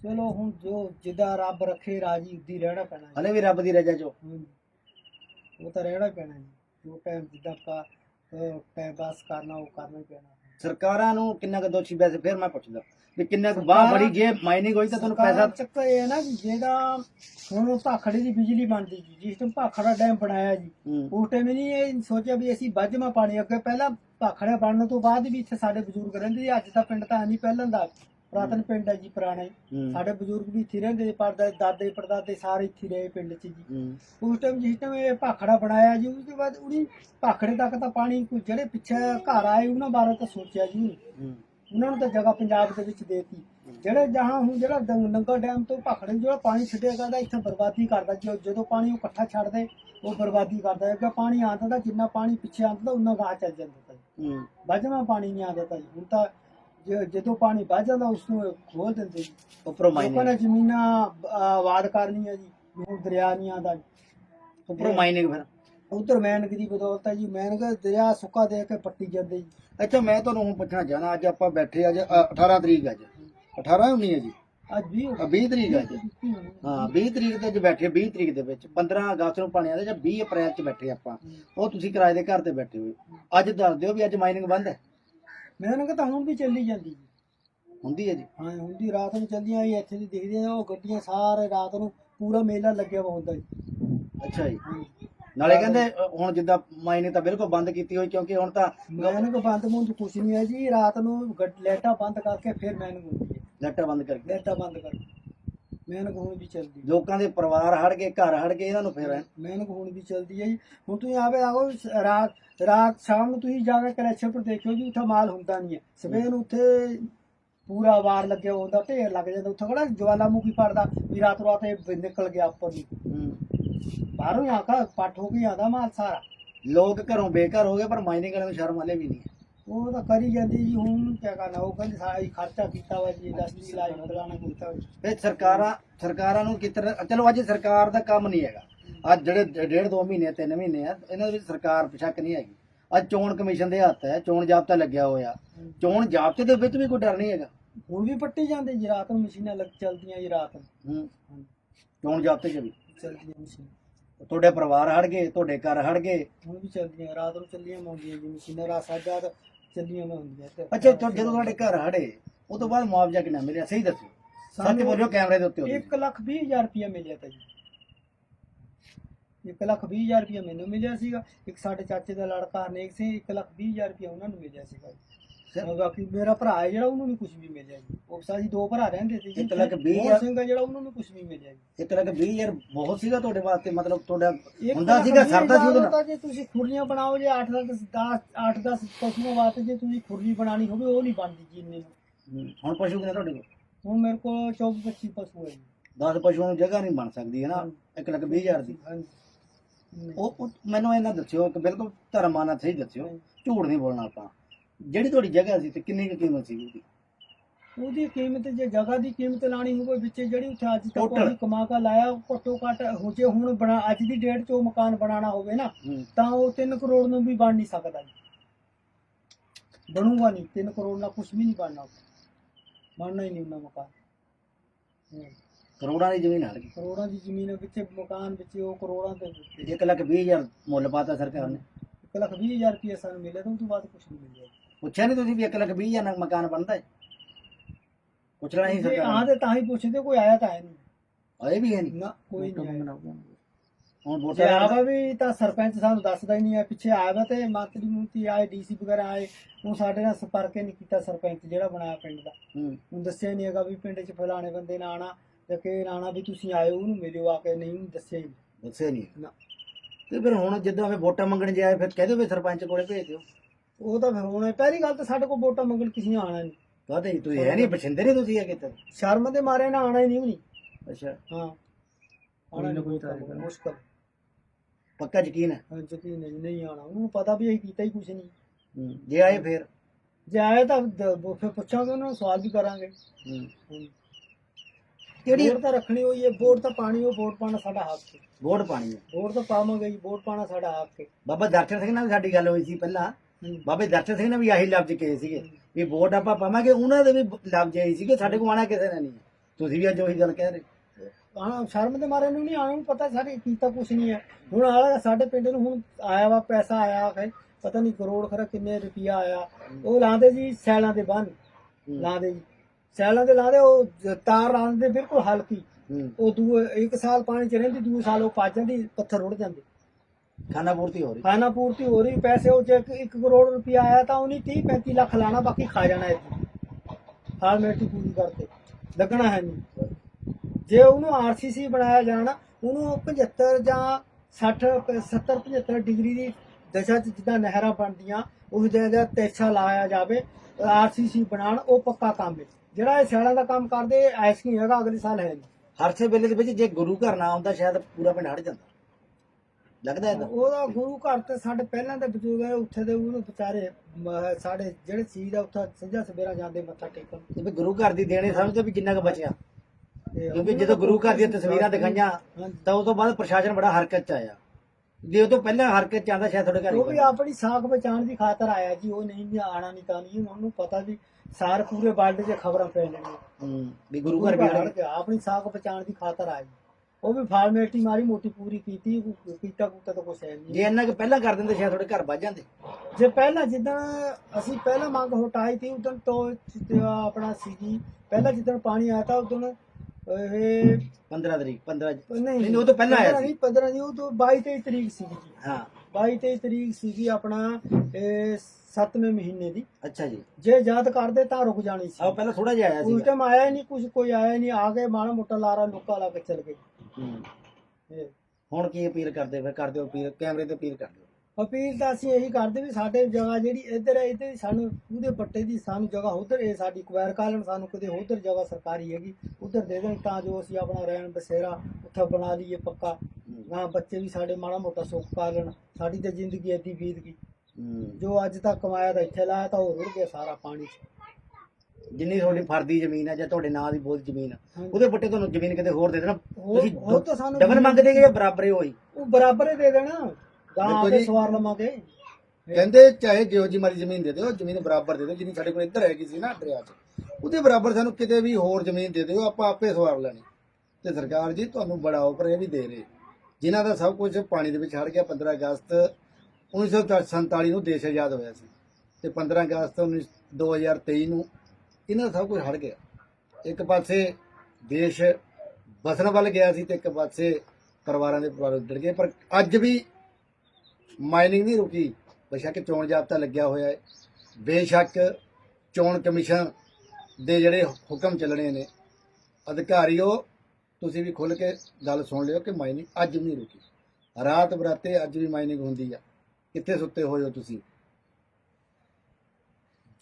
ਚਲੋ ਹੁਣ ਜੋ ਜਿੱਦਾਂ ਰੱਬ ਰੱਖੇ ਰਾਜੀ ਉਦੀ ਰਹਿਣਾ ਪੈਣਾ ਜੀ। ਹਲੇ ਵੀ ਰੱਬ ਦੀ ਰਜਾ 'ਚੋਂ ਹਾਂਜੀ। ਉਹ ਤਾਂ ਰਹਿਣਾ ਹੀ ਪੈਣਾ ਜੀ। ਜੋ ਟਾਈਮ ਜਿੱਦਾਂ ਆਪਾਂ ਟਾਈਮ ਪਾਸ ਕਰਨਾ ਉਹ ਕਰਨਾ ਹੀ ਪੈਣਾ। ਸਰਕਾਰਾਂ ਨੂੰ ਕਿੰਨਾ ਕੁ ਦੋਸ਼ੀ ਵੈਸੇ ਫਿਰ ਮੈਂ ਪੁੱਛਦਾ ਵੀ ਕਿੰਨਾ ਕੁ ਬਾਹ ਬੜੀ ਜੇ ਮਾਈਨਿੰਗ ਹੋਈ ਤਾਂ ਤੁਹਾਨੂੰ ਪੈਸਾ ਚੱਕਰ ਇਹ ਹੈ ਨਾ ਵੀ ਜਿਹੜਾ ਹੁਣ ਉਹ ਭਾਖੜੇ ਦੀ ਬਿਜਲੀ ਬਣਦੀ ਜੀ ਜਿਸ ਟਾਈਮ ਭਾਖੜਾ ਡੈਮ ਬਣਾਇਆ ਜੀ ਉਸ ਟਾਈਮ ਨਹੀਂ ਇਹ ਸੋਚਿਆ ਵੀ ਅਸੀਂ ਵੱਜਮਾ ਪਾਣੀ ਅੱਗੇ ਪਹਿਲਾਂ ਭਾਖੜਾ ਬਣਨ ਤੋਂ ਬਾਅਦ ਵੀ ਇੱਥੇ ਸਾਡੇ ਬਜ਼ੁਰਗ ਰਹਿੰਦੇ ਸੀ ਅੱਜ ਤਾਂ ਪਿੰਡ ਤਾਂ ਨਹੀਂ ਪਹਿਲਾਂ ਦਾ ਪੁਰਾਤਨ ਪਿੰਡ ਹੈ ਜੀ ਪੁਰਾਣਾ ਹੀ। ਸਾਡੇ ਬਜ਼ੁਰਗ ਵੀ ਇੱਥੇ ਰਹਿੰਦੇ ਸੀ ਪਰਦਾ ਦਾਦੇ ਪੜਦਾਦੇ ਸਾਰੇ ਇੱਥੇ ਰਹੇ ਪਿੰਡ 'ਚ ਜੀ। ਹੂੰ। ਉਸ ਟਾਈਮ ਜਿਸ ਟਾਈਮ ਇਹ ਭਾਖੜਾ ਬਣਾਇਆ ਜੀ ਉਸ ਤੋਂ ਬਾਅਦ ਉਹਦੀ ਭਾਖੜੇ ਤੱਕ ਤਾਂ ਪਾਣੀ ਕੋਈ ਜਿਹੜੇ ਪਿੱਛੇ ਘਰ ਆਏ ਉਹਨਾਂ ਬਾਰੇ ਤਾਂ ਸੋਚਿਆ ਜੀ ਨਹੀਂ। ਹੂੰ। ਉਹਨਾਂ ਨੂੰ ਤਾਂ ਜਗ੍ਹਾ ਪੰਜਾਬ ਦੇ ਵਿੱਚ ਦੇਤੀ। ਜਿਹੜੇ ਜਹਾਂ ਹੁਣ ਜਿਹੜਾ ਦੰ- ਨੰਗਾ ਡੈਮ ਤੋਂ ਭਾਖੜੇ ਨੂੰ ਜਿਹੜਾ ਪਾਣੀ ਛੱਡਿਆ ਕਰਦਾ ਇੱਥੇ ਬਰਬਾਦੀ ਕਰਦਾ ਜੋ। ਜਦੋਂ ਪਾਣੀ ਉਹ ਇਕੱਠਾ ਛੱਡਦੇ ਉਹ ਬਰਬਾਦੀ ਕਰਦਾ। ਹੈ ਕਿ ਪਾਣੀ ਆਉਂਦਾ ਤਾਂ ਜਿੰਨਾ ਪਾਣੀ ਪਿੱਛੇ ਆਉਂਦਾ ਤਾਂ ਉਹਨਾਂ ਗਾਹ ਚੱਲ ਜਾਂਦਾ ਤਾ ਜੀ। ਹੂੰ। ਵੱਜਵਾ ਪਾਣੀ ਨਹੀਂ ਆਉਂਦਾ ਤਾ ਜੀ। ਹੁਣ ਤਾਂ ਜ- ਜਦੋਂ ਪਾਣੀ ਵੱਜ ਜਾਂਦਾ ਉਸ ਨੂੰ ਖੋਲ ਦਿੰਦੇ। ਜੀ ਉੱਪਰੋਂ ਲੋਕਾਂ ਨੇ ਮਾਈਨਿੰਗ ਜ਼ਮੀਨਾਂ ਆ- ਆਬਾਦ ਕਰਨੀਆਂ ਜੀ ਹੁਣ ਦਰਿਆ ਨਹੀਂ ਆਉਂਦਾ ਉੱਪਰੋਂ ਮਾਈਨਿੰਗ ਫਿਰ। ਉਧਰ ਮੈਨਕ ਦੀ ਬਦੌਲਤ ਹੈ ਜੀ ਮੈਨਕ ਦਰਿਆ ਸੁੱਕਾ ਦੇ ਕੇ ਪੱਟੀ ਜਾਂਦੇ ਜੀ। ਅੱਛਾ ਮੈਂ ਤੁਹਾਨੂੰ ਹੁਣ ਪੁੱਛਣਾ ਚਾਹਣਾ ਅੱਜ ਆਪਾਂ ਬੈਠੇ ਅੱਜ ਅ, 18 ਤਰੀਕ ਅੱਜ। 18 19 ਹੈ ਜੀ? ਅੱਜ ਵੀ ਹੋ 20 ਤਰੀਕ ਹੈ ਜੀ ਦਿੱਤੀ ਹੋਣੀ ਹੈ। ਹਾਂ 20 ਤਰੀਕ ਤੇ ਅੱਜ ਬੈਠੇ 20 ਤਰੀਕ ਦੇ ਵਿੱਚ। 15 ਅਗਸਤ ਨੂੰ ਪਾਣੀ ਆਉਂਦਾ ਜਾਂ 20 ਅਪ੍ਰੈਲ ਚ ਬੈਠੇ ਆਪਾਂ। ਉਹ ਤੁਸੀਂ ਕਿਰਾਏ ਦੇ ਘਰ ਤੇ ਬੈਠੇ ਹੋਏ। ਅੱਜ ਦੱਸ ਦਿਓ ਵੀ ਅੱਜ ਮਾਈਨਿੰਗ ਬੰਦ ਹੈ। ਮੈਂ ਉਹਨਾਂ ਤਾਂ ਹੁਣ ਵੀ ਚੱਲੀ ਜਾਂਦੀ ਜੀ। ਹੁੰਦੀ ਹੈ ਜੀ। ਹਾਂ ਹੁੰਦੀ ਰਾਤ ਨੂੰ ਚੱਲੀਆਂ ਸੀ ਇੱਥੇ ਦੀ ਦਿਖਦੀਆਂ ਉਹ ਗੱਡੀਆਂ ਸਾਰੇ ਰਾਤ ਨੂੰ ਪੂਰਾ ਮੇਲਾ ਲੱਗਿਆ ਵਾ ਹੁੰਦਾ ਜੀ। ਅੱਛਾ ਜੀ। ਨਾਲੇ ਕਹਿੰਦੇ ਅ, ਹੁਣ ਜਿੱਦਾਂ ਮਾਈਨਿੰਗ ਤਾਂ ਬਿਲਕੁਲ ਬੰਦ ਕੀਤੀ ਹੋਈ ਕਿਉਂਕਿ ਹੁਣ ਤਾਂ ਮੈਨਕ ਬੰਦ ਮੁੰਦ ਕੁਛ ਨਹੀਂ ਹੈ ਜੀ ਰਾਤ ਨੂੰ ਗੱਡ- ਲਾਈਟਾਂ ਬੰਦ ਕਰਕੇ ਫਿਰ ਮੈਨਕ ਹੁੰਦੀ ਹੈ। ਲੈਟਾ ਬੰਦ ਕਰਕੇ। ਲਾਈਟਾਂ ਬੰਦ ਕਰਕੇ। ਮੈਨਕ ਹੁਣ ਵੀ ਚੱਲਦੀ ਹੈ। ਲੋਕਾਂ ਦੇ ਪਰਿਵਾਰ ਹੜ ਗਏ ਘਰ ਹੜ ਗਏ ਇਹਨਾਂ ਨੂੰ ਫੇਰ। ਮੈਨਕ ਹੁਣ ਵੀ ਚੱਲਦੀ ਹੈ ਜੀ। ਹੁਣ ਤੁਸੀਂ ਆਵੇ ਆਗੋ ਰਾਤ ਰਾਤ ਸ਼ਾਮ ਨੂੰ ਤੁਸੀਂ ਜਾ ਕੇ ਕਲੈਕਸ਼ਨ ਪਰ ਦੇਖਿਓ ਜੀ ਉੱਥੇ ਮਾਲ ਹੁੰਦਾ ਨਹੀਂ ਹੈ। ਸਵੇਰ ਨੂੰ ਉੱਥੇ ਪੂਰਾ ਵਾਰ ਲੱਗਿਆ ਹੁੰਦਾ ਢੇਰ ਲੱਗ ਜਾਂਦਾ। ਉੱਥੇ ਕਿਹੜਾ ਜਵਾਲਾਮੁਖੀ ਪੜਦਾ ਵੀ ਰਾਤ ਰਾਤ ਇਹ ਨਿਕਲ ਗਿਆ ਉੱਪਰ ਨੂੰ। ਬਾਹਰੋਂ ਹੀ ਆਕਾ ਪੱਟ ਹੋ ਕੇ ਆਉਂਦਾ ਮਾਲ ਸਾਰਾ। ਲੋਕ ਘਰੋਂ ਬੇਘਰ ਹੋ ਗਏ ਪਰ ਮਾਈਨਿੰਗ ਵਾਲਿਆਂ ਨੂੰ ਸ਼ਰਮ ਵਾਲੇ ਵੀ ਨਹੀਂ ਹੈ। ਉਹ ਤਾਂ ਕਰੀ ਜਾਂਦੀ ਜੀ ਹੁਣ ਕੀ ਕਰਨਾ ਉਹ ਕਹਿੰਦੇ ਸਾਰਾ ਹੀ ਖਰਚਾ ਕੀਤਾ ਵਾ ਜੀ ਇੰਡਸਟਰੀ ਲਾਈਨ ਫਲਾਣਾ ਕੀਤਾ ਵਾ ਜੀ। ਇਹ ਸਰਕਾਰਾਂ ਸਰਕਾਰਾਂ ਨੂੰ ਕਿਤਰ ਚਲੋ ਅੱਜ ਸਰਕਾਰ ਦਾ ਕੰਮ ਨਹੀਂ ਹੈਗਾ। ਅੱਜ ਜਿਹੜੇ ਡੇਢ ਦੋ ਮਹੀਨੇ ਤਿੰਨ ਮਹੀਨੇ ਆ ਇਹਨਾਂ ਦੇ ਵਿੱਚ ਸਰਕਾਰ ਪਛਕ ਨਹੀਂ ਹੈਗੀ। ਅੱਜ ਚੋਣ ਕਮਿਸ਼ਨ ਦੇ ਹੱਥ ਹੈ ਚੋਣ ਜਾਬਤਾ ਲੱਗਿਆ ਹੋਇਆ। ਚੋਣ ਜਾਬਤੇ ਦੇ ਵਿੱਚ ਵੀ ਕੋਈ ਡਰ ਨਹੀਂ ਹੈਗਾ। ਹੁਣ ਵੀ ਪੱਟੀ ਜਾਂਦੇ ਜੀ ਰਾਤ ਨੂੰ ਮਸ਼ੀਨਾਂ ਲੱਗ ਚਲਦੀਆਂ ਜੀ ਰਾਤ ਨੂੰ। ਚੋਣ ਜਾਬਤੇ 'ਚ ਵੀ। ਚਲਦੀਆਂ ਮਸ਼ੀਨਾਂ। ਤੁਹਾਡੇ ਪਰਿਵਾਰ ਹੜ ਗਏ ਤੁਹਾਡੇ ਘਰ ਹੜ ਗਏ। ਹੁਣ ਵੀ ਚੱਲਦੀਆਂ ਰਾਤ ਨੂੰ ਚੱਲੀਆਂ ਆਉਂਦੀਆਂ ਜੀ ਮਸ਼ੀਨਾਂ ਰਾਤ ਸਾਜਾ ਚੱਲੀਆਂ ਮੈਂ ਹੁੰਦੀਆਂ ਤੇ ਅੱਛਾ ਤੁਹਾ- ਜਦੋਂ ਤੁਹਾਡੇ ਘਰ ਹੜੇ ਉਹ ਤੋਂ ਬਾਅਦ ਮੁਆਵਜ਼ਾ ਕਿੰਨਾ ਮਿਲਿਆ? ਸਹੀ ਦੱਸੋ। ਸੱਚ ਸਾਨੂੰ ਬੋਲਿਓ ਕੈਮਰੇ ਦੇ ਉੱਤੇ ਹੋ ਇੱਕ ਲੱਖ ਵੀਹ ਹਜ਼ਾਰ ਰੁਪਇਆ ਮਿਲਿਆ ਤਾ ਜੀ। ਇੱਕ ਲੱਖ ਵੀਹ ਹਜ਼ਾਰ ਰੁਪਇਆ ਮੈਨੂੰ ਮਿਲਿਆ ਸੀਗਾ। ਇੱਕ ਸਾਡੇ ਚਾਚੇ ਦਾ ਲੜਕਾ ਹਰਨੇਕ ਸਿੰਘ ਇੱਕ ਲੱਖ ਵੀਹ ਹਜ਼ਾਰ ਰੁਪਇਆ ਉਹਨਾਂ ਨੂੰ ਮਿਲਿਆ ਸੀਗਾ ਸਰ- ਬਾਕੀ ਮੇਰਾ ਭਰਾ ਹੈ ਜਿਹੜਾ ਉਹਨੂੰ ਨਹੀਂ ਕੁਝ ਵੀ ਮਿਲਿਆ ਜੀ। ਉਹ ਸਾਜੀ ਦੋ ਭਰਾ ਰਹਿੰਦੇ ਸੀ ਜੀ। ਇੱਕ ਲੱਖ ਵੀਹ ਮੋਹਨ ਹਜ਼ਾਰ- ਸਿੰਘ ਆ ਜਿਹੜਾ ਉਹਨੂੰ ਨਹੀਂ ਕੁਝ ਵੀ ਮਿਲਿਆ ਜੀ। ਇੱਕ ਲੱਖ 20 ਹਜ਼ਾਰ ਬਹੁਤ ਸੀਗਾ ਤੁਹਾਡੇ ਵਾਸਤੇ ਮਤਲਬ ਤੁਹਾਡਾ ਇੱਕ ਹੁੰਦਾ ਲੱਖ ਸੀਗਾ ਵੀਹ ਸਰਦਾ ਸੀ ਉਹਦੇ ਹਜ਼ਾਰ ਨਾਲ? ਤਾਂ ਜੇ ਤੁਸੀਂ ਖੁਰਲੀਆਂ ਬਣਾਓ ਜੇ 8 10 10 8 10 ਪਸ਼ੂਆਂ ਵਾਸਤੇ ਜੇ ਤੁਸੀਂ ਖੁਰਲੀ ਬਣਾਣੀ ਹੋਵੇ ਉਹ ਨਹੀਂ ਬਣਦੀ ਜੀ ਇੰਨੇ। ਨੂੰ ਹੂੰ। ਹੁਣ ਪਸ਼ੂ ਕਿੰਨੇ ਤੁਹਾਡੇ ਕੋਲ? ਹੁਣ ਮੇਰੇ ਕੋਲ 24 25 ਪਸ਼ੂ ਹੈ ਜੀ। 10 ਪਸ਼ੂਆਂ ਨੂੰ ਜਗ੍ਹਾ ਨਹੀਂ ਬਣ ਸਕਦੀ ਹੈ ਨਾ? ਇੱਕ ਲੱਖ 20 ਹਜ਼ਾਰ ਦੀ। ਹਾਂਜੀ। ਉਹ ਉਹ ਮੈਨੂੰ ਇਹਨਾਂ ਦੱਸਿਓ ਕਿ ਬਿਲਕੁਲ ਧਰਮਾਂ ਨਾਲ ਸਹੀ ਦੱਸਿਓ। ਝੂਠ ਨਹੀਂ ਬੋਲਣਾ ਆਪਾਂ। ਜਿਹੜੀ ਤੁਹਾਡੀ ਜਗ੍ਹਾ ਸੀ ਤੇ ਕਿੰਨੀ ਕੁ ਕੀਮਤ ਸੀ ਉਹਦੀ? ਉਹਦੀ ਕੀਮਤ ਜੇ ਜਗ੍ਹਾ ਦੀ ਕੀਮਤ ਲਾਣੀ ਹੋਵੇ ਵਿੱਚ ਜਿਹੜੀ ਉੱਥੇ ਅੱਜ ਤੱਕ Total। ਕਮਾ ਕੇ ਲਾਇਆ ਉਹ ਘੱਟੋ ਘੱਟ ਹੋ ਜੇ ਹੁਣ ਬਣਾ ਅੱਜ ਦੀ ਡੇਟ 'ਚ ਉਹ ਮਕਾਨ ਬਣਾਉਣਾ ਹੋਵੇ ਨਾ ਹੂੰ। ਤਾਂ ਉਹ 3 ਕਰੋੜ ਨੂੰ ਵੀ ਬਣ ਨਹੀਂ ਸਕਦਾ ਜੀ। ਬਣੂਗਾ ਨਹੀਂ 3 ਕਰੋੜ ਨਾਲ ਕੁਝ ਵੀ ਨਹੀਂ ਬਣਨਾ ਬਣਨਾ ਹੀ ਨਹੀਂ ਉਹਨਾਂ ਮਕਾਨ। ਹੂੰ। ਕਰੋੜਾਂ ਦੀ ਜ਼ਮੀਨ ਹੜ ਗਈ। ਕਰੋੜਾਂ ਦੀ ਜ਼ਮੀਨ ਵਿੱਚ ਮਕਾਨ ਵਿੱਚ ਉਹ ਕਰੋੜਾਂ ਦੇ ਵਿੱਚ। ਇੱਕ ਲੱਖ 20 ਹਜ਼ਾਰ ਮੁੱਲ ਪਾਤਾ ਸਰਕਾਰ ਨੇ। ਇੱਕ ਲੱਖ ਵੀਹ ਹਜ਼ਾਰ ਰੁਪਏ ਸਾਨੂੰ ਮਿਲਿਆ ਤਾਂ ਉਸ ਤੋਂ ਬਾਅਦ ਕੁਝ ਨਹੀਂ ਮਿਲਿਆ। ਪੁੱਛਿਆ ਨਹੀਂ ਤੁਸੀਂ ਵੀ ਇੱਕ ਲੱਖ 20 ਹਜ਼ਾਰ ਨਾਲ ਮਕਾਨ ਬਣਦਾ ਹੈ? ਪੁੱਛਣਾ ਹੀ ਜੇ ਸਰਕਾਰ ਨੇ। ਤੇ ਤਾਂ ਹੀ ਪੁੱਛਦੇ ਕੋਈ ਆਇਆ ਤਾਂ ਹੈ ਨਹੀਂ। ਆਏ ਵੀ ਹੈ ਨਹੀਂ ਨਾ ਕੋਈ ਨਹੀਂ ਆਇਆ। ਹੁਣ ਜੇ ਵੋਟਾਂ ਆਵਾ ਵੀ ਤਾਂ ਸਰਪੰਚ ਸਾਨੂੰ ਦੱਸਦਾ ਹੀ ਨਹੀਂ ਹੈ ਪਿੱਛੇ ਆਇਆ ਵਾ ਤੇ ਮੰਤਰੀ ਮੁੰਤੀ ਆਏ ਡੀਸੀ ਵਗੈਰਾ ਆਏ ਉਹ ਸਾਡੇ ਨਾਲ ਸੰਪਰਕ ਹੀ ਨਹੀਂ ਕੀਤਾ ਸਰਪੰਚ ਜਿਹੜਾ ਬਣਾਇਆ ਪਿੰਡ ਦਾ। ਹੂੰ। ਹੁਣ ਦੱਸਿਆ ਨਹੀਂ ਹੈਗਾ ਵੀ ਪਿੰਡ 'ਚ ਫਲਾਣੇ ਬੰਦੇ ਨੇ ਆਣਾ ਤੇ ਕਿ ਆਣਾ ਵੀ ਤੁਸੀਂ ਆਏ ਉਹਨੂੰ ਮਿਲਿਓ ਆ ਕੇ ਨਹੀਂ ਦੱਸਿਆ ਹੀ ਨਹੀਂ। ਦੱਸਿਆ ਨਹੀਂ। ਨਾ। ਤੇ ਫਿਰ ਹੁਣ ਜਿੱਦਾਂ ਫਿਰ ਵੋਟਾਂ ਮੰਗਣ ਜਾਏ ਫਿਰ ਕਹਿ ਦਿਓ ਵੀ ਸਰਪੰਚ ਕੋਲੇ ਭੇਜ ਦਿਓ। ਉਹ ਤਾਂ ਫਿਰ ਹੁਣ ਪਹਿਲੀ ਗੱਲ ਤਾਂ ਸਾਡੇ ਕੋਲ ਵੋਟਾਂ ਮੰਗਣ ਕਿਸੇ ਨੇ ਆਣਾ ਨਹੀਂ। ਕਾਹਦੇ ਤੁਸੀਂ ਹੈ ਨਹੀਂ ਬਛਿੰਦੇ ਨਹੀਂ ਤੁਸੀਂ ਹੈਗੇ ਤੇ ਸ਼ਰਮ ਦੇ ਮਾਰੇ ਨਾ ਆਣਾ ਹੀ ਨਹੀਂ ਉਹਨੀ ਅੱਛਾ। ਹਾਂ। ਆਣਾ ਨਹੀਂ ਕੋਈ ਮੁਸ਼ਕਲ। ਪੱਕਾ ਯਕੀਨ ਹੈ? ਹਾਂ ਯਕੀਨ ਨਹੀਂ ਨਹੀਂ ਆਣਾ ਉਹਨੂੰ ਪਤਾ ਵੀ ਅਸੀਂ ਕੀਤਾ ਹੀ ਕੁਝ ਨਹੀਂ। ਜੇ ਆਏ ਫਿਰ? ਜੇ ਆਏ ਤਾਂ ਫਿਰ ਪੁੱਛਾਂਗੇ ਉਹਨਾਂ ਨੂੰ ਸਵਾਲ ਵੀ ਕਰਾਂਗੇ। ਕਿਹੜੀ ਵੋਟ ਤਾਂ ਰੱਖਣੀ ਹੋਈ ਹੈ ਵੋਟ ਤਾਂ ਪਾਣੀ ਉਹ ਵੋਟ ਪਾਣਾ ਸਾਡਾ ਹੱਕ ਹੈ। ਵੋਟ ਪਾਣੀ ਹੈ। ਵੋਟ ਤਾਂ ਪਾਵਾਂਗੇ ਹੀ ਵੋਟ ਪਾਣਾ ਸਾਡਾ ਹੱਕ ਹੈ। ਬਾਬਾ ਦਰਸ਼ਨ ਸਿੰਘ ਨਾਲ ਸਾਡੀ ਗੱਲ ਹੋਈ ਸੀ ਪਹਿਲਾਂ। ਬਾਬੇ ਦਰਸ਼ਨ ਸਿੰਘ ਨੇ ਵੀ ਆਹੀ ਲਫ਼ਜ਼ ਕਹੇ ਸੀਗੇ ਵੀ ਵੋਟ ਆਪਾਂ ਪਾਵਾਂਗੇ ਉਹਨਾਂ ਦੇ ਵੀ ਲਫ਼ਜ਼ ਆਈ ਸੀਗੇ ਸਾਡੇ ਕੋਲ ਆਣਾ ਕਿਸੇ ਨੇ ਨਹੀਂ। ਤੁਸੀਂ ਵੀ ਅੱਜ ਉਹੀ ਗੱਲ ਕਹਿ ਰਹੇ ਹਾਂ। ਸ਼ਰਮ ਦੇ ਮਾਰੇ ਨੂੰ ਨਹੀਂ ਆਉਣ ਨੂੰ ਪਤਾ ਸਾਡੇ ਕੀਤਾ ਕੁਛ ਨਹੀਂ ਹੈ। ਹੁਣ ਆ ਸਾਡੇ ਪਿੰਡ ਨੂੰ ਹੁਣ ਆਇਆ ਵਾ ਪੈਸਾ ਆਇਆ ਹੈ ਪਤਾ ਨਹੀਂ ਕਰੋੜ ਖਰਾ ਕਿੰਨੇ ਰੁਪਿਆ ਆਇਆ। ਉਹ ਲਾਉਂਦੇ ਜੀ ਸੈਲਾਂ ਦੇ ਬੰਨ। ਲਾਉਂਦੇ ਜੀ। ਸੈਲਾਂ ਦੇ ਲਾਉਂਦੇ ਉਹ ਤਾਰ ਲਾਉਂਦੇ ਬਿਲਕੁਲ ਹਲਕੀ। ਉਹ ਦੂ ਇੱਕ ਸਾਲ ਪਾਣੀ ਚ ਰਹਿੰਦੀ ਦੂਏ ਸਾਲ ਉਹ ਪੱਜ ਜਾਂਦੀ ਪੱਥਰ ਰੁੜ ਜਾਂਦੇ। ਖਾਣਾ ਪੂਰਤੀ ਹੋ ਰਹੀ। ਖਾਣਾ ਪੂਰਤੀ ਹੋ ਰਹੀ ਪੈਸੇ ਉਹ ਜੇ 1 ਕਰੋੜ ਰੁਪਇਆ ਆਇਆ ਤਾਂ ਉਹਨੇ 30 35 ਲੱਖ ਲਾਣਾ ਬਾਕੀ ਖਾ ਜਾਣਾ ਹੈ ਫਾਰਮੈਲਿਟੀ ਪੂਰੀ ਕਰਕੇ। ਲੱਗਣਾ ਹੈ ਨਹੀਂ। ਜੇ ਉਹਨੂੰ ਆਰਸੀਸੀ ਬਣਾਇਆ ਜਾਣਾ ਉਹਨੂੰ 75 ਜਾਂ 60 70 75 ਡਿਗਰੀ ਦੀ ਦਸ਼ਾ ਚ ਜਿੱਦਾਂ ਨਹਿਰਾਂ ਬਣਦੀਆਂ ਉਸ ਜਗ੍ਹਾ ਤੇਛਾ ਲਾਇਆ ਜਾਵੇ ਆਰਸੀਸੀ ਬਣਾਉਣ ਉਹ ਪੱਕਾ ਕੰਮ ਹੈ। ਜਿਹੜਾ ਇਹ ਸਿਆਲਾਂ ਦਾ ਕੰਮ ਕਰਦੇ ਐਸ ਨਹੀਂ ਹੈਗਾ ਅਗਲੇ ਸਾਲ ਹੈ ਨਹੀਂ। ਹਰਸੇ ਵੇਲੇ ਦੇ ਵਿੱਚ ਜੇ ਗੁਰੂ ਘਰ ਨਾ ਆਉਂਦਾ ਸ਼ਾਇਦ ਪੂਰਾ ਪਿੰਡ ਹਟ ਜਾਂਦਾ। ਲੱਗਦਾ ਹੈ ਉਹਦਾ ਗੁਰੂ ਘਰ ਤੇ ਸਾਡੇ ਪਹਿਲਾਂ ਦੇ ਬਜ਼ੁਰਗ ਹੈ ਉੱਥੇ ਦੇ ਉਹਨੂੰ ਵਿਚਾਰੇ ਮ- ਸਾਡੇ ਜਿਹੜੇ ਚੀਜ਼ ਆ ਉੱਥੇ ਸੰਝਾ ਸਵੇਰਾ ਜਾਂਦੇ ਮੱਥਾ ਟੇਕਣ। ਤੇ ਵੀ ਗੁਰੂ ਘਰ ਦੀ ਦੇਣੇ ਸਮਝਦੇ ਵੀ ਜਿੰਨਾ ਕੁ ਬਚਿਆ। ਤੇ ਕਿਉਂਕਿ ਜਦੋਂ ਗੁਰੂ ਘਰ ਦੀਆਂ ਤਸਵੀਰਾਂ ਦਿਖਾਈਆਂ ਹਾਂਜੀ। ਤਾਂ ਉਸ ਤੋਂ ਬਾਅਦ ਪ੍ਰਸ਼ਾਸਨ ਬੜਾ ਹਰਕਤ ਚ ਆਇਆ। ਜੇ ਉਹ ਤੋਂ ਪਹਿਲਾਂ ਹਰਕਤ ਚ ਆਉਂਦਾ ਸ਼ਾਇਦ ਤੁਹਾਡੇ ਘਰ ਹੀ ਉਹ ਵੀ। ਆਪਣੀ ਸਾਖ ਬਚਾਉਣ ਦੀ ਖਾਤਰ ਆਇਆ ਜੀ ਉਹ ਨਹੀਂ ਵੀ ਆਣਾ ਨਹੀਂ ਤਾਂ ਨਹੀਂ ਉਹਨੂੰ ਪਤਾ ਵੀ ਸਾਰ ਪੂਰੇ ਵਰਲਡ 'ਚ ਖਬਰਾਂ ਫੈਲਣੀਆਂ। ਹੂੰ ਵੀ ਗੁਰੂ ਘਰ ਵੀ ਗਿਆ ਆਪਣੀ ਸਾਖ ਬਚਾਉਣ ਦੀ ਖਾਤਰ ਆਈ ਉਹ ਵੀ ਫਾਰਮੈਲਿਟੀ ਮਾਰੀ ਮੋਟੀ ਪੂਰੀ ਕੀਤੀ ਕੀਤਾ ਕੁੱਤਾ ਤਾਂ ਕੁਛ ਹੈ ਜੇ ਨਹੀਂ ਇੰਨਾ ਕਿ ਪਹਿਲਾਂ ਕਰ ਦਿੰਦੇ ਸ਼ਾਇਦ ਤੁਹਾਡੇ ਘਰ ਵੱਜ ਜਾਂਦੇ। ਜੇ ਪਹਿਲਾਂ ਜਿੱਦਣ ਅਸੀਂ ਪਹਿਲਾਂ ਮੰਗ ਹਟਾਈ ਸੀ ਉਦੋਂ ਤੋਂ ਚ- ਆਪਣਾ ਸੀਗੀ ਪਹਿਲਾਂ ਜਿੱਦਣ ਪਾਣੀ ਆਇਆ ਤਾਂ ਉਦੋਂ ਇਹ 15 ਤਰੀਕ 15 ਨਹੀਂ ਉਹ ਤੋਂ ਪਹਿਲਾਂ ਆਇਆ 15 ਨਹੀਂ 15 ਨਹੀਂ ਉਹ ਤੋਂ 22 23 ਤਰੀਕ ਸੀਗੀ ਜੀ। ਹਾਂ। 22 23 ਤਰੀਕ ਸੀਗੀ ਆਪਣਾ ਇਹ 7ਵੇਂ ਮਹੀਨੇ ਦੀ। ਅੱਛਾ ਜੀ। ਜੇ ਯਾਦ ਕਰਦੇ ਤਾਂ ਰੁਕ ਜਾਣੀ ਸੀ। ਆਹ ਪਹਿਲਾਂ ਥੋੜਾ ਜਿਹਾ ਆਇਆ ਉਸ ਸੀਗਾ। ਟਾਈਮ ਆਇਆ ਹੀ ਨਹੀਂ ਕੁਝ ਕੋਈ ਆਇਆ ਹੀ ਨਹੀਂ ਆ ਕੇ ਮਾੜਾ ਮੋਟਾ ਲਾਰਾ ਲੁੱਕਾ ਲਾ ਕੇ ਚਲ ਗਏ। ਹੂੰ। ਹੁਣ ਕੀ ਅਪੀਲ ਕਰਦੇ ਫਿਰ ਕਰਦੇ ਹੋ ਅਪੀਲ ਕੈਮਰੇ ਤੇ ਅਪੀਲ ਕਰ ਦਿਓ ਅਪੀਲ ਤਾਂ ਅਸੀਂ ਇਹੀ ਕਰਦੇ ਵੀ ਸਾਡੇ ਜਗ੍ਹਾ ਜਿਹੜੀ ਇੱਧਰ ਹੈ ਇੱਧਰ ਹੀ ਸਾਨੂੰ ਉਹਦੇ ਪੱਟੇ ਦੀ ਸਾਨੂੰ ਜਗ੍ਹਾ ਉਧਰ ਇਹ ਸਾਡੀ ਕੁਵੈਰ ਕਾਲਨ ਸਾਨੂੰ ਕਿਤੇ ਉਧਰ ਜਗ੍ਹਾ ਸਰਕਾਰੀ ਹੈਗੀ ਉਧਰ ਦੇ ਦੇਣ ਤਾਂ ਜੋ ਅਸੀਂ ਆਪਣਾ ਰਹਿਣ ਬਸੇਰਾ ਉੱਥੇ ਬਣਾ ਲਈਏ ਪੱਕਾ। ਨਾ ਬੱਚੇ ਵੀ ਸਾਡੇ ਮਾੜਾ ਮੋਟਾ ਸੁੱਖ ਪਾਲਣ ਸਾਡੀ ਤਾਂ ਜ਼ਿੰਦਗੀ ਏਦੀ ਬੀਤ ਗਈ। ਹੂੰ। ਜੋ ਅੱਜ ਤੱਕ ਕਮਾਇਆ ਤਾਂ ਇੱਥੇ ਲਾਇਆ ਤਾਂ ਉਹ ਰੁੜ ਗਿਆ ਸਾਰਾ ਪਾਣੀ 'ਚ। ਜਿੰਨੀ ਤੁਹਾਡੀ ਫਰਦੀ ਜ਼ਮੀਨ ਹੈ ਜਾਂ ਤੁਹਾਡੇ ਨਾਂ ਦੀ ਬੋਲ ਜ਼ਮੀਨ ਆ। ਉਹਦੇ ਬੱਟੇ ਤੁਹਾਨੂੰ ਜ਼ਮੀਨ ਕਿਤੇ ਹੋਰ ਦੇ ਦੇਣਾ। ਤੁਸੀਂ ਹੋਰ ਤਾਂ ਸਾਨੂੰ ਡਬਲ ਮੰਗਦੇ ਕਿ ਜਾਂ ਬਰਾਬਰ ਹੀ ਹੋਈ? ਉਹ ਬਰਾਬਰ ਹੀ ਦੇ ਦੇਣਾ। ਗਾਂ ਦੇਖੋ ਜੀ, ਸਵਾਰ ਲਵਾਂਗੇ। ਕਹਿੰਦੇ ਚਾਹੇ ਜਿਓ ਜੀ ਮਾਰੀ ਜ਼ਮੀਨ ਦੇ ਦਿਓ ਜ਼ਮੀਨ ਬਰਾਬਰ ਦੇ ਦਿਓ ਜਿੰਨੀ ਸਾਡੇ ਕੋਲ ਇੱਧਰ ਹੈਗੀ ਸੀ ਨਾ ਦਰਿਆ 'ਚ। ਉਹਦੇ ਬਰਾਬਰ ਸਾਨੂੰ ਕਿਤੇ ਵੀ ਹੋਰ ਜ਼ਮੀਨ ਦੇ ਦਿਓ ਆਪਾਂ ਆਪੇ ਸਵਾਰ ਲੈਣੀ। ਤੇ ਸਰਕਾਰ ਜੀ ਤੁਹਾਨੂੰ ਬੜਾ ਆਫਰ ਇਹ ਵੀ ਦੇ ਰਹੇ। ਜਿਨ੍ਹਾਂ ਦਾ ਸਭ ਕੁਝ ਪਾਣੀ ਦੇ ਵਿੱਚ ਹੜ ਗਿਆ 15 ਅਗਸਤ 1947 ਨੂੰ ਦੇਸ਼ ਆਜ਼ਾਦ ਹੋਇਆ ਸੀ। ਤੇ 15 ਅਗਸਤ 19 2023 ਨੂੰ ਇਹਨਾਂ ਦਾ ਸਭ ਕੁਝ ਹੜ ਗਿਆ। ਇੱਕ ਪਾਸੇ ਦੇਸ਼ ਵਸਣ ਵੱਲ ਗਿਆ ਸੀ ਤੇ ਇੱਕ ਪਾਸੇ ਪਰਿਵਾਰਾਂ ਦੇ ਪਰਿਵਾਰ ਉੱਜੜ ਗਏ। ਪਰ ਅੱਜ ਵੀ ਮਾਈਨਿੰਗ ਨਹੀਂ ਰੁਕੀ। ਬੇਸ਼ੱਕ ਚੋਣ ਜਾਬਤਾ ਲੱਗਿਆ ਹੋਇਆ ਹੈ। ਬੇਸ਼ੱਕ ਚੋਣ ਕਮਿਸ਼ਨ ਦੇ ਜਿਹੜੇ ਹੁਕਮ ਚੱਲਣੇ ਨੇ। ਅਧਿਕਾਰੀਓ, ਤੁਸੀਂ ਵੀ ਖੁੱਲ ਕੇ ਗੱਲ ਸੁਣ ਲਿਓ ਕਿ ਮਾਈਨਿੰਗ ਅੱਜ ਵੀ ਨਹੀਂ ਰੁਕੀ। ਰਾਤ ਬਰਾਤੇ ਅੱਜ ਵੀ ਮਾਈਨਿੰਗ ਹੁੰਦੀ ਆ। ਕਿੱਥੇ ਸੁੱਤੇ ਹੋਏ ਹੋ ਤੁਸੀਂ?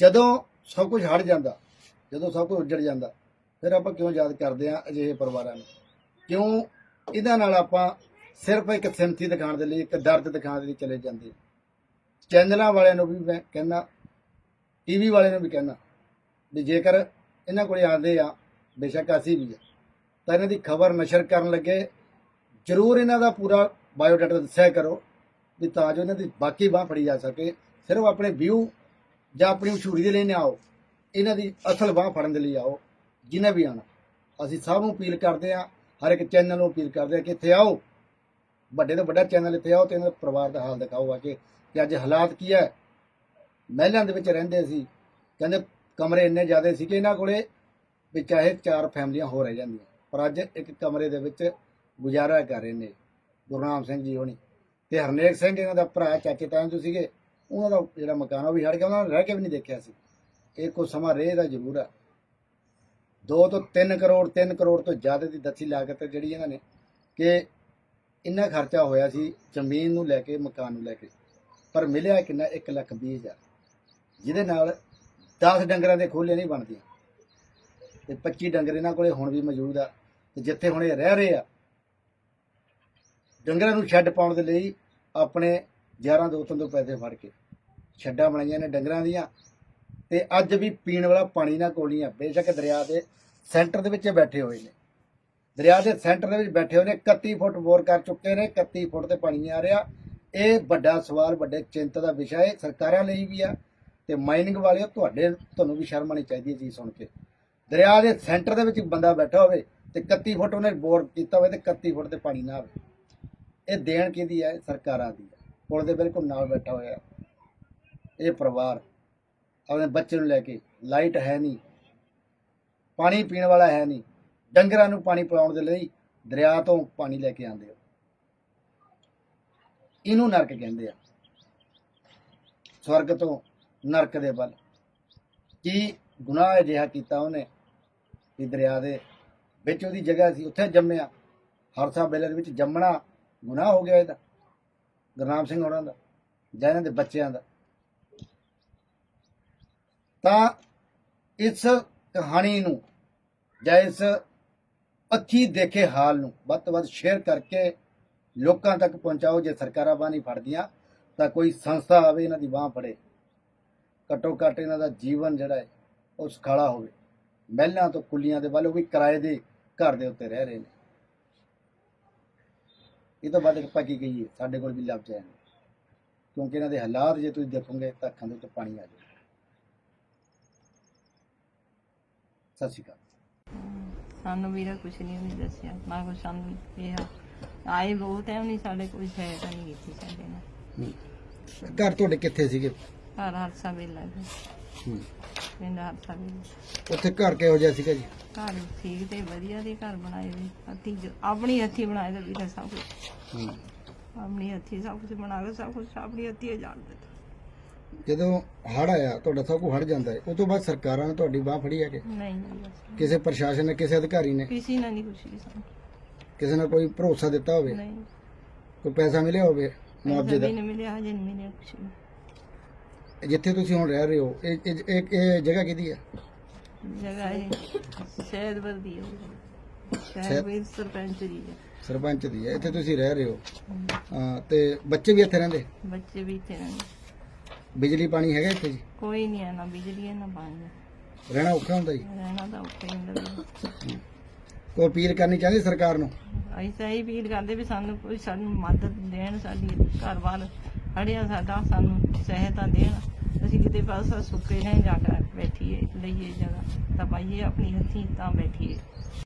ਜਦੋਂ ਸਭ ਕੁਝ ਹਟ ਜਾਂਦਾ ਜਦੋਂ ਸਭ ਕੁਝ ਉੱਜੜ ਜਾਂਦਾ, ਫਿਰ ਆਪਾਂ ਕਿਉਂ ਯਾਦ ਕਰਦੇ ਆ ਅਜਿਹੇ ਪਰਿਵਾਰਾਂ ਨੂੰ? ਕਿਉਂ ਇਹਨਾਂ ਨਾਲ ਆਪਾਂ ਸਿਰਫ ਇੱਕ ਸਿੰਪਥੀ ਦਿਖਾਉਣ ਦੇ ਲਈ, ਇੱਕ ਦਰਦ ਦਿਖਾਉਣ ਦੇ ਲਈ ਚਲੇ ਜਾਂਦੇ ਚੈਨਲਾਂ ਵਾਲਿਆਂ ਨੂੰ ਵੀ ਮੈਂ ਕਹਿੰਦਾ, ਟੀਵੀ ਵਾਲਿਆਂ ਨੂੰ ਵੀ ਕਹਿੰਦਾ ਵੀ ਜੇਕਰ ਇਹਨਾਂ ਕੋਲੇ ਆਉਂਦੇ ਆ, ਬੇਸ਼ੱਕ ਅਸੀਂ ਵੀ ਆ, ਤਾਂ ਇਹਨਾਂ ਦੀ ਖਬਰ ਨਸ਼ਰ ਕਰਨ ਲੱਗੇ, ਜ਼ਰੂਰ ਇਹਨਾਂ ਦਾ ਪੂਰਾ ਬਾਇਓਡਾਟਾ ਦੱਸਿਆ ਕਰੋ ਵੀ ਤਾਂ ਜੋ ਇਹਨਾਂ ਦੀ ਬਾਕੀ ਬਾਹ ਫੜੀ ਜਾ ਸਕੇ, ਸਿਰਫ ਆਪਣੇ ਵਿਊ ਜਾਂ ਆਪਣੀ ਮਸ਼ਹੂਰੀ ਦੇ ਲਈ ਨਾ ਆਓ। ਇਹਨਾਂ ਦੀ ਅਸਲ ਬਾਹ ਫੜਨ ਦੇ ਲਈ ਆਓ ਜਿਹਨੇ ਵੀ ਆਣਾ ਅਸੀਂ ਸਭ ਨੂੰ ਅਪੀਲ ਕਰਦੇ ਆ ਹਰ ਇੱਕ ਚੈਨਲ ਨੂੰ ਅਪੀਲ ਕਰਦੇ ਆ ਕਿ ਇੱਥੇ ਆਓ। ਵੱਡੇ ਤੋਂ ਵੱਡਾ ਚੈਨਲ ਇੱਥੇ ਆਓ ਤੇ ਇਹਨਾਂ ਦੇ ਪਰਿਵਾਰ ਦਾ ਹਾਲ ਦਿਖਾਓ ਆ ਕੇ। ਕਿ ਅੱਜ ਹਾਲਾਤ ਕੀ ਹੈ? ਮਹਿਲਾਂ ਦੇ ਵਿੱਚ ਰਹਿੰਦੇ ਸੀ। ਕਹਿੰਦੇ ਕਮਰੇ ਇੰਨੇ ਜ਼ਿਆਦਾ ਸੀ ਕਿ ਇਹਨਾਂ ਕੋਲੇ ਵੀ ਚਾਹੇ ਚਾਰ ਫੈਮਲੀਆਂ ਹੋ ਰਹਿ ਜਾਂਦੀਆਂ। ਪਰ ਅੱਜ ਇੱਕ ਕਮਰੇ ਦੇ ਵਿੱਚ ਗੁਜ਼ਾਰਾ ਕਰ ਰਹੇ ਨੇ ਗੁਰਨਾਮ ਸਿੰਘ ਜੀ ਹੋਣੀ ਤੇ ਹਰਨੇਕ ਸਿੰਘ ਇਹਨਾਂ ਦਾ ਭਰਾ ਚਾਚੇ ਤਾਏ ਜੋ ਸੀਗੇ। ਉਹਨਾਂ ਦਾ ਜਿਹੜਾ ਮਕਾਨ ਆ ਉਹ ਵੀ ਹੜ ਗਿਆ, ਉਹਨਾਂ ਨੇ ਰਹਿ ਕੇ ਵੀ ਨਹੀਂ ਦੇਖਿਆ ਸੀ। ਇਹ ਕੋਈ ਸਮਾਂ ਰਹੇ ਦਾ ਜ਼ਰੂਰ ਆ। 2 ਤੋਂ 3 ਕਰੋੜ 3 ਕਰੋੜ ਤੋਂ ਜ਼ਿਆਦਾ ਦੀ ਦੱਸੀ ਲਾਗਤ ਜਿਹੜੀ ਇਹਨਾਂ ਨੇ ਕਿ ਇੰਨਾ ਖਰਚਾ ਹੋਇਆ ਸੀ ਜ਼ਮੀਨ ਨੂੰ ਲੈ ਕੇ, ਮਕਾਨ ਨੂੰ ਲੈ ਕੇ। ਪਰ ਮਿਲਿਆ ਕਿੰਨਾ? 1 ਲੱਖ 20 ਹਜ਼ਾਰ। ਜਿਹਦੇ ਨਾਲ 10 ਡੰਗਰਾਂ ਦੇ ਖੋਲੇ ਨਹੀਂ ਬਣਦੀਆਂ। ਤੇ 25 ਡੰਗਰ ਇਹਨਾਂ ਕੋਲੇ ਹੁਣ ਵੀ ਮੌਜੂਦ ਆ। ਤੇ ਜਿੱਥੇ ਹੁਣ ਇਹ ਰਹਿ ਰਹੇ ਆ, ਡੰਗਰਾਂ ਨੂੰ ਛੱਡ ਪਾਉਣ ਦੇ ਲਈ ਆਪਣੇ ਯਾਰਾਂ ਦੋਸਤਾਂ ਤੋਂ ਪੈਸੇ ਫੜ ਕੇ। ਛੱਡਾਂ ਬਣਾਈਆਂ ਨੇ ਡੰਗਰਾਂ ਦੀਆਂ। ਤੇ ਅੱਜ ਵੀ ਪੀਣ ਵਾਲਾ ਪਾਣੀ ਨਾ ਕੋਲੀਆਂ ਬੇਸ਼ੱਕ ਦਰਿਆ ਦੇ ਸੈਂਟਰ ਦੇ ਵਿੱਚ ਬੈਠੇ ਹੋਏ ਨੇ। ਦਰਿਆ ਦੇ ਸੈਂਟਰ ਦੇ ਵਿੱਚ ਬੈਠੇ ਹੋਏ ਨੇ 31 ਫੁੱਟ ਬੋਰ ਕਰ ਚੁੱਕੇ ਨੇ 31 ਫੁੱਟ ਤੇ ਪਾਣੀ ਆ ਰਿਹਾ। ਇਹ ਵੱਡਾ ਸਵਾਲ, ਵੱਡੇ ਚਿੰਤਾ ਦਾ ਵਿਸ਼ਾ ਹੈ, ਸਰਕਾਰਾਂ ਲਈ ਵੀ ਆ ਤੇ ਮਾਈਨਿੰਗ ਵਾਲਿਓ ਤੁਹਾਡੇ, ਤੁਹਾਨੂੰ ਵੀ ਸ਼ਰਮ ਆਉਣੀ ਚਾਹੀਦੀ ਹੈ ਜੀ ਸੁਣ ਕੇ। ਦਰਿਆ ਦੇ ਸੈਂਟਰ ਦੇ ਵਿੱਚ ਬੰਦਾ ਬੈਠਾ ਹੋਵੇ ਤੇ 31 ਫੁੱਟ ਉਹਨੇ ਬੋਰ ਕੀਤਾ ਹੋਵੇ ਤੇ 31 ਫੁੱਟ ਤੇ ਪਾਣੀ ਨਾ ਆਵੇ। ਇਹ ਦੇਣ ਕਿਹਦੀ ਹੈ ਸਰਕਾਰਾਂ ਦੀ ਪੁਲ ਦੇ ਬਿਲਕੁਲ ਨਾਲ ਬੈਠਾ ਹੋਇਆ। ਇਹ ਪਰਿਵਾਰ। ਆਪਣੇ ਬੱਚੇ ਨੂੰ ਲੈ ਕੇ। ਲਾਈਟ ਹੈ ਨਹੀਂ। ਪਾਣੀ ਪੀਣ ਵਾਲਾ ਹੈ ਨਹੀਂ। ਡੰਗਰਾਂ ਨੂੰ ਪਾਣੀ ਪਿਲਾਉਣ ਦੇ ਲਈ ਦਰਿਆ ਤੋਂ ਪਾਣੀ ਲੈ ਕੇ ਆਉਂਦੇ ਹੋ ਇਹਨੂੰ ਨਰਕ ਕਹਿੰਦੇ ਆ। ਸਵਰਗ ਤੋਂ ਨਰਕ ਦੇ ਵੱਲ। ਕੀ ਗੁਨਾਹ ਅਜਿਹਾ ਕੀਤਾ ਉਹਨੇ ਕਿ ਦਰਿਆ ਦੇ ਵਿੱਚ ਉਹਦੀ ਜਗ੍ਹਾ ਸੀ, ਉੱਥੇ ਜੰਮਿਆ। ਹਰਸਾ ਬੇਲੇ ਦੇ ਵਿੱਚ ਜੰਮਣਾ ਗੁਨਾਹ ਹੋ ਗਿਆ ਇਹਦਾ। ਗੁਰਨਾਮ ਸਿੰਘ ਹੋਰਾਂ ਦਾ, ਜਾਂ ਇਹਨਾਂ ਦੇ ਬੱਚਿਆਂ ਦਾ। ਤਾਂ ਇਸ ਕਹਾਣੀ ਨੂੰ ਜਾਂ ਇਸ ਅੱਖੀ ਦੇਖੇ ਹਾਲ ਨੂੰ ਵੱਧ ਤੋਂ ਵੱਧ ਸ਼ੇਅਰ ਕਰਕੇ ਲੋਕਾਂ ਤੱਕ ਪਹੁੰਚਾਓ, ਜੇ ਸਰਕਾਰਾਂ ਬਾਂਹ ਨਹੀਂ ਫੜਦੀਆਂ, ਤਾਂ ਕੋਈ ਸੰਸਥਾ ਆਵੇ, ਇਹਨਾਂ ਦੀ ਬਾਹ ਫੜੇ। ਘੱਟੋ ਘੱਟ ਇਹਨਾਂ ਦਾ ਜੀਵਨ ਜਿਹੜਾ ਹੈ, ਉਹ ਸੁਖਾਲਾ ਹੋਵੇ। ਮਹਿਲਾਂ ਤੋਂ ਕੁੱਲੀਆਂ ਦੇ ਵੱਲ, ਉਹ ਵੀ ਕਿਰਾਏ ਦੇ ਘਰ ਦੇ ਉੱਤੇ ਰਹਿ ਰਹੇ ਨੇ। ਇਹ ਤੋਂ ਬਾਅਦ ਇੱਕ ਪੱਕੀ ਗਈ ਹੈ ਸਾਡੇ ਕੋਲ ਵੀ ਲੱਭ ਜਾਏ ਕਿਉਂਕਿ ਇਹਨਾਂ ਦੇ ਹਾਲਾਤ ਜੇ ਤੁਸੀਂ ਦੇਖੋਗੇ, ਤਾਂ ਅੱਖਾਂ ਦੇ ਉੱਤੇ ਪਾਣੀ ਆ ਜਾਵੇ ਸਤਿ ਸ਼੍ਰੀ ਅਕਾਲ। ਸਾਨੂੰ ਵੀਰਾ ਕੁਛ ਨਹੀਂ ਉਹਨੇ ਦੱਸਿਆ। ਨਾ ਕੁਛ ਸਾਨੂੰ ਕਿਹਾ ਆਏ ਬਹੁਤ ਟਾਈਮ ਨਹੀਂ ਸਾਡੇ ਕੋਈ ਸਹਾਇਤਾ ਨਹੀਂ ਕੀਤੀ ਸਾਡੇ ਨਾਲ। ਹੂੰ। ਘਰ ਤੁਹਾਡੇ ਕਿੱਥੇ ਸੀਗੇ? ਘਰ ਹਰਸਾ ਵੇਲਾ ਜੀ। ਹੂੰ। ਪਿੰਡ ਹਰਸਾ ਵੇਲਾ। ਉੱਥੇ ਘਰ ਕਿਹੋ ਜਿਹਾ ਸੀਗਾ ਜੀ? ਘਰ ਠੀਕ ਤੇ ਵਧੀਆ ਦੇ ਘਰ ਬਣਾਏ ਵੀ ਹੱਥੀ ਆਪਣੀ ਹੱਥੀ ਬਣਾਏ ਤੇ ਵੀਰਾ ਸਭ ਕੁਝ ਹੂੰ। ਆਪਣੀ ਹੱਥੀ ਸਭ ਕੁਝ ਬਣਾ ਕੇ ਸਭ ਕੁਝ ਆਪਣੀ ਹੱਥੀ ਜਾਣ ਦਿੱਤਾ। ਜਦੋਂ ਹੜ ਆਇਆ ਤੁਹਾਡਾ ਸਭ ਕੁਝ ਹੜ ਜਾਂਦਾ ਹੈ। ਉਸ ਤੋਂ ਬਾਅਦ ਸਰਕਾਰਾਂ ਨੇ ਤੁਹਾਡੀ ਬਾਹ ਫੜੀ ਹੈ ਕਿ? ਨਹੀਂ ਨਹੀਂ ਬਸ। ਕਿਸੇ ਪ੍ਰਸ਼ਾਸਨ ਨੇ ਕਿਸੇ ਅਧਿਕਾਰੀ ਨੇ? ਕਿਸੇ ਨੇ ਨਹੀਂ ਕੁਛ ਵੀ ਸਾਨੂੰ ਕਿਸੇ ਨੇ ਕੋਈ ਭਰੋਸਾ ਦਿੱਤਾ ਹੋਵੇ? ਨਹੀਂ। ਕੋਈ ਪੈਸਾ ਮਿਲਿਆ ਹੋਵੇ ਮੁਆਵਜ਼ੇ ਦਾ? ਨਹੀਂ ਮਿਲਿਆ ਹਜੇ ਨਹੀਂ ਮਿਲਿਆ ਕੁਛ ਵੀ। ਜਿੱਥੇ ਤੁਸੀਂ ਹੁਣ ਰਹਿ ਰਹੇ ਹੋ ਇਹ ਇਹ ਇਹ- ਇਹ ਜਗ੍ਹਾ ਕਿਹਦੀ ਹੈ ਜਗ੍ਹਾ ਇਹ ਸ਼ਹਿਦ ਵਰਦੀ ਹੈ ਸ਼ਹਿਦ- ਸ਼ਹਿਦ? ਵੀ ਸਰਪੰਚ ਦੀ ਹੈ ਸਰਪੰਚ ਦੀ ਹੈ ਇੱਥੇ ਤੁਸੀਂ ਰਹਿ ਰਹੇ ਹੋ। ਹਾਂ, ਤੇ ਬੱਚੇ ਵੀ ਇੱਥੇ ਰਹਿੰਦੇ? ਬੱਚੇ ਵੀ ਇੱਥੇ ਰਹਿੰਦੇ। ਬਿਜਲੀ ਪਾਣੀ ਹੈਗਾ ਇੱਥੇ ਜੀ? ਕੋਈ ਨਹੀਂ ਹੈ ਨਾ ਬਿਜਲੀ ਹੈ ਨਾ ਪਾਣੀ। ਰਹਿਣਾ ਔਖਾ ਹੁੰਦਾ ਜੀ। ਰਹਿਣਾ ਤਾਂ ਔਖਾ ਹੀ ਹੁੰਦਾ। ਕੋਈ ਅਪੀਲ ਕਰਨੀ ਚਾਹੀਦੀ ਸਰਕਾਰ ਨੂੰ? ਅਸੀਂ ਤਾਂ ਇਹ ਅਪੀਲ ਕਰਦੇ ਵੀ ਸਾਨੂੰ ਕੋਈ ਸਾਨੂੰ ਮਦਦ ਦੇਣ ਸਾਡੀ ਘਰ ਵੱਲ ਹੜਿਆ ਸਾਡਾ ਸਾਨੂੰ ਸਹਾਇਤਾ ਦੇਣ। ਅਸੀਂ ਕਿਤੇ ਪਾਸਾ ਸੁੱਕੇ ਨਹੀਂ ਜਾ ਕੇ ਬੈਠੀਏ ਲਈਏ ਜਗ੍ਹਾ ਤਾਂ ਪਾਈਏ ਆਪਣੀ ਹੱਥੀਂ ਤਾਂ ਬੈਠੀਏ।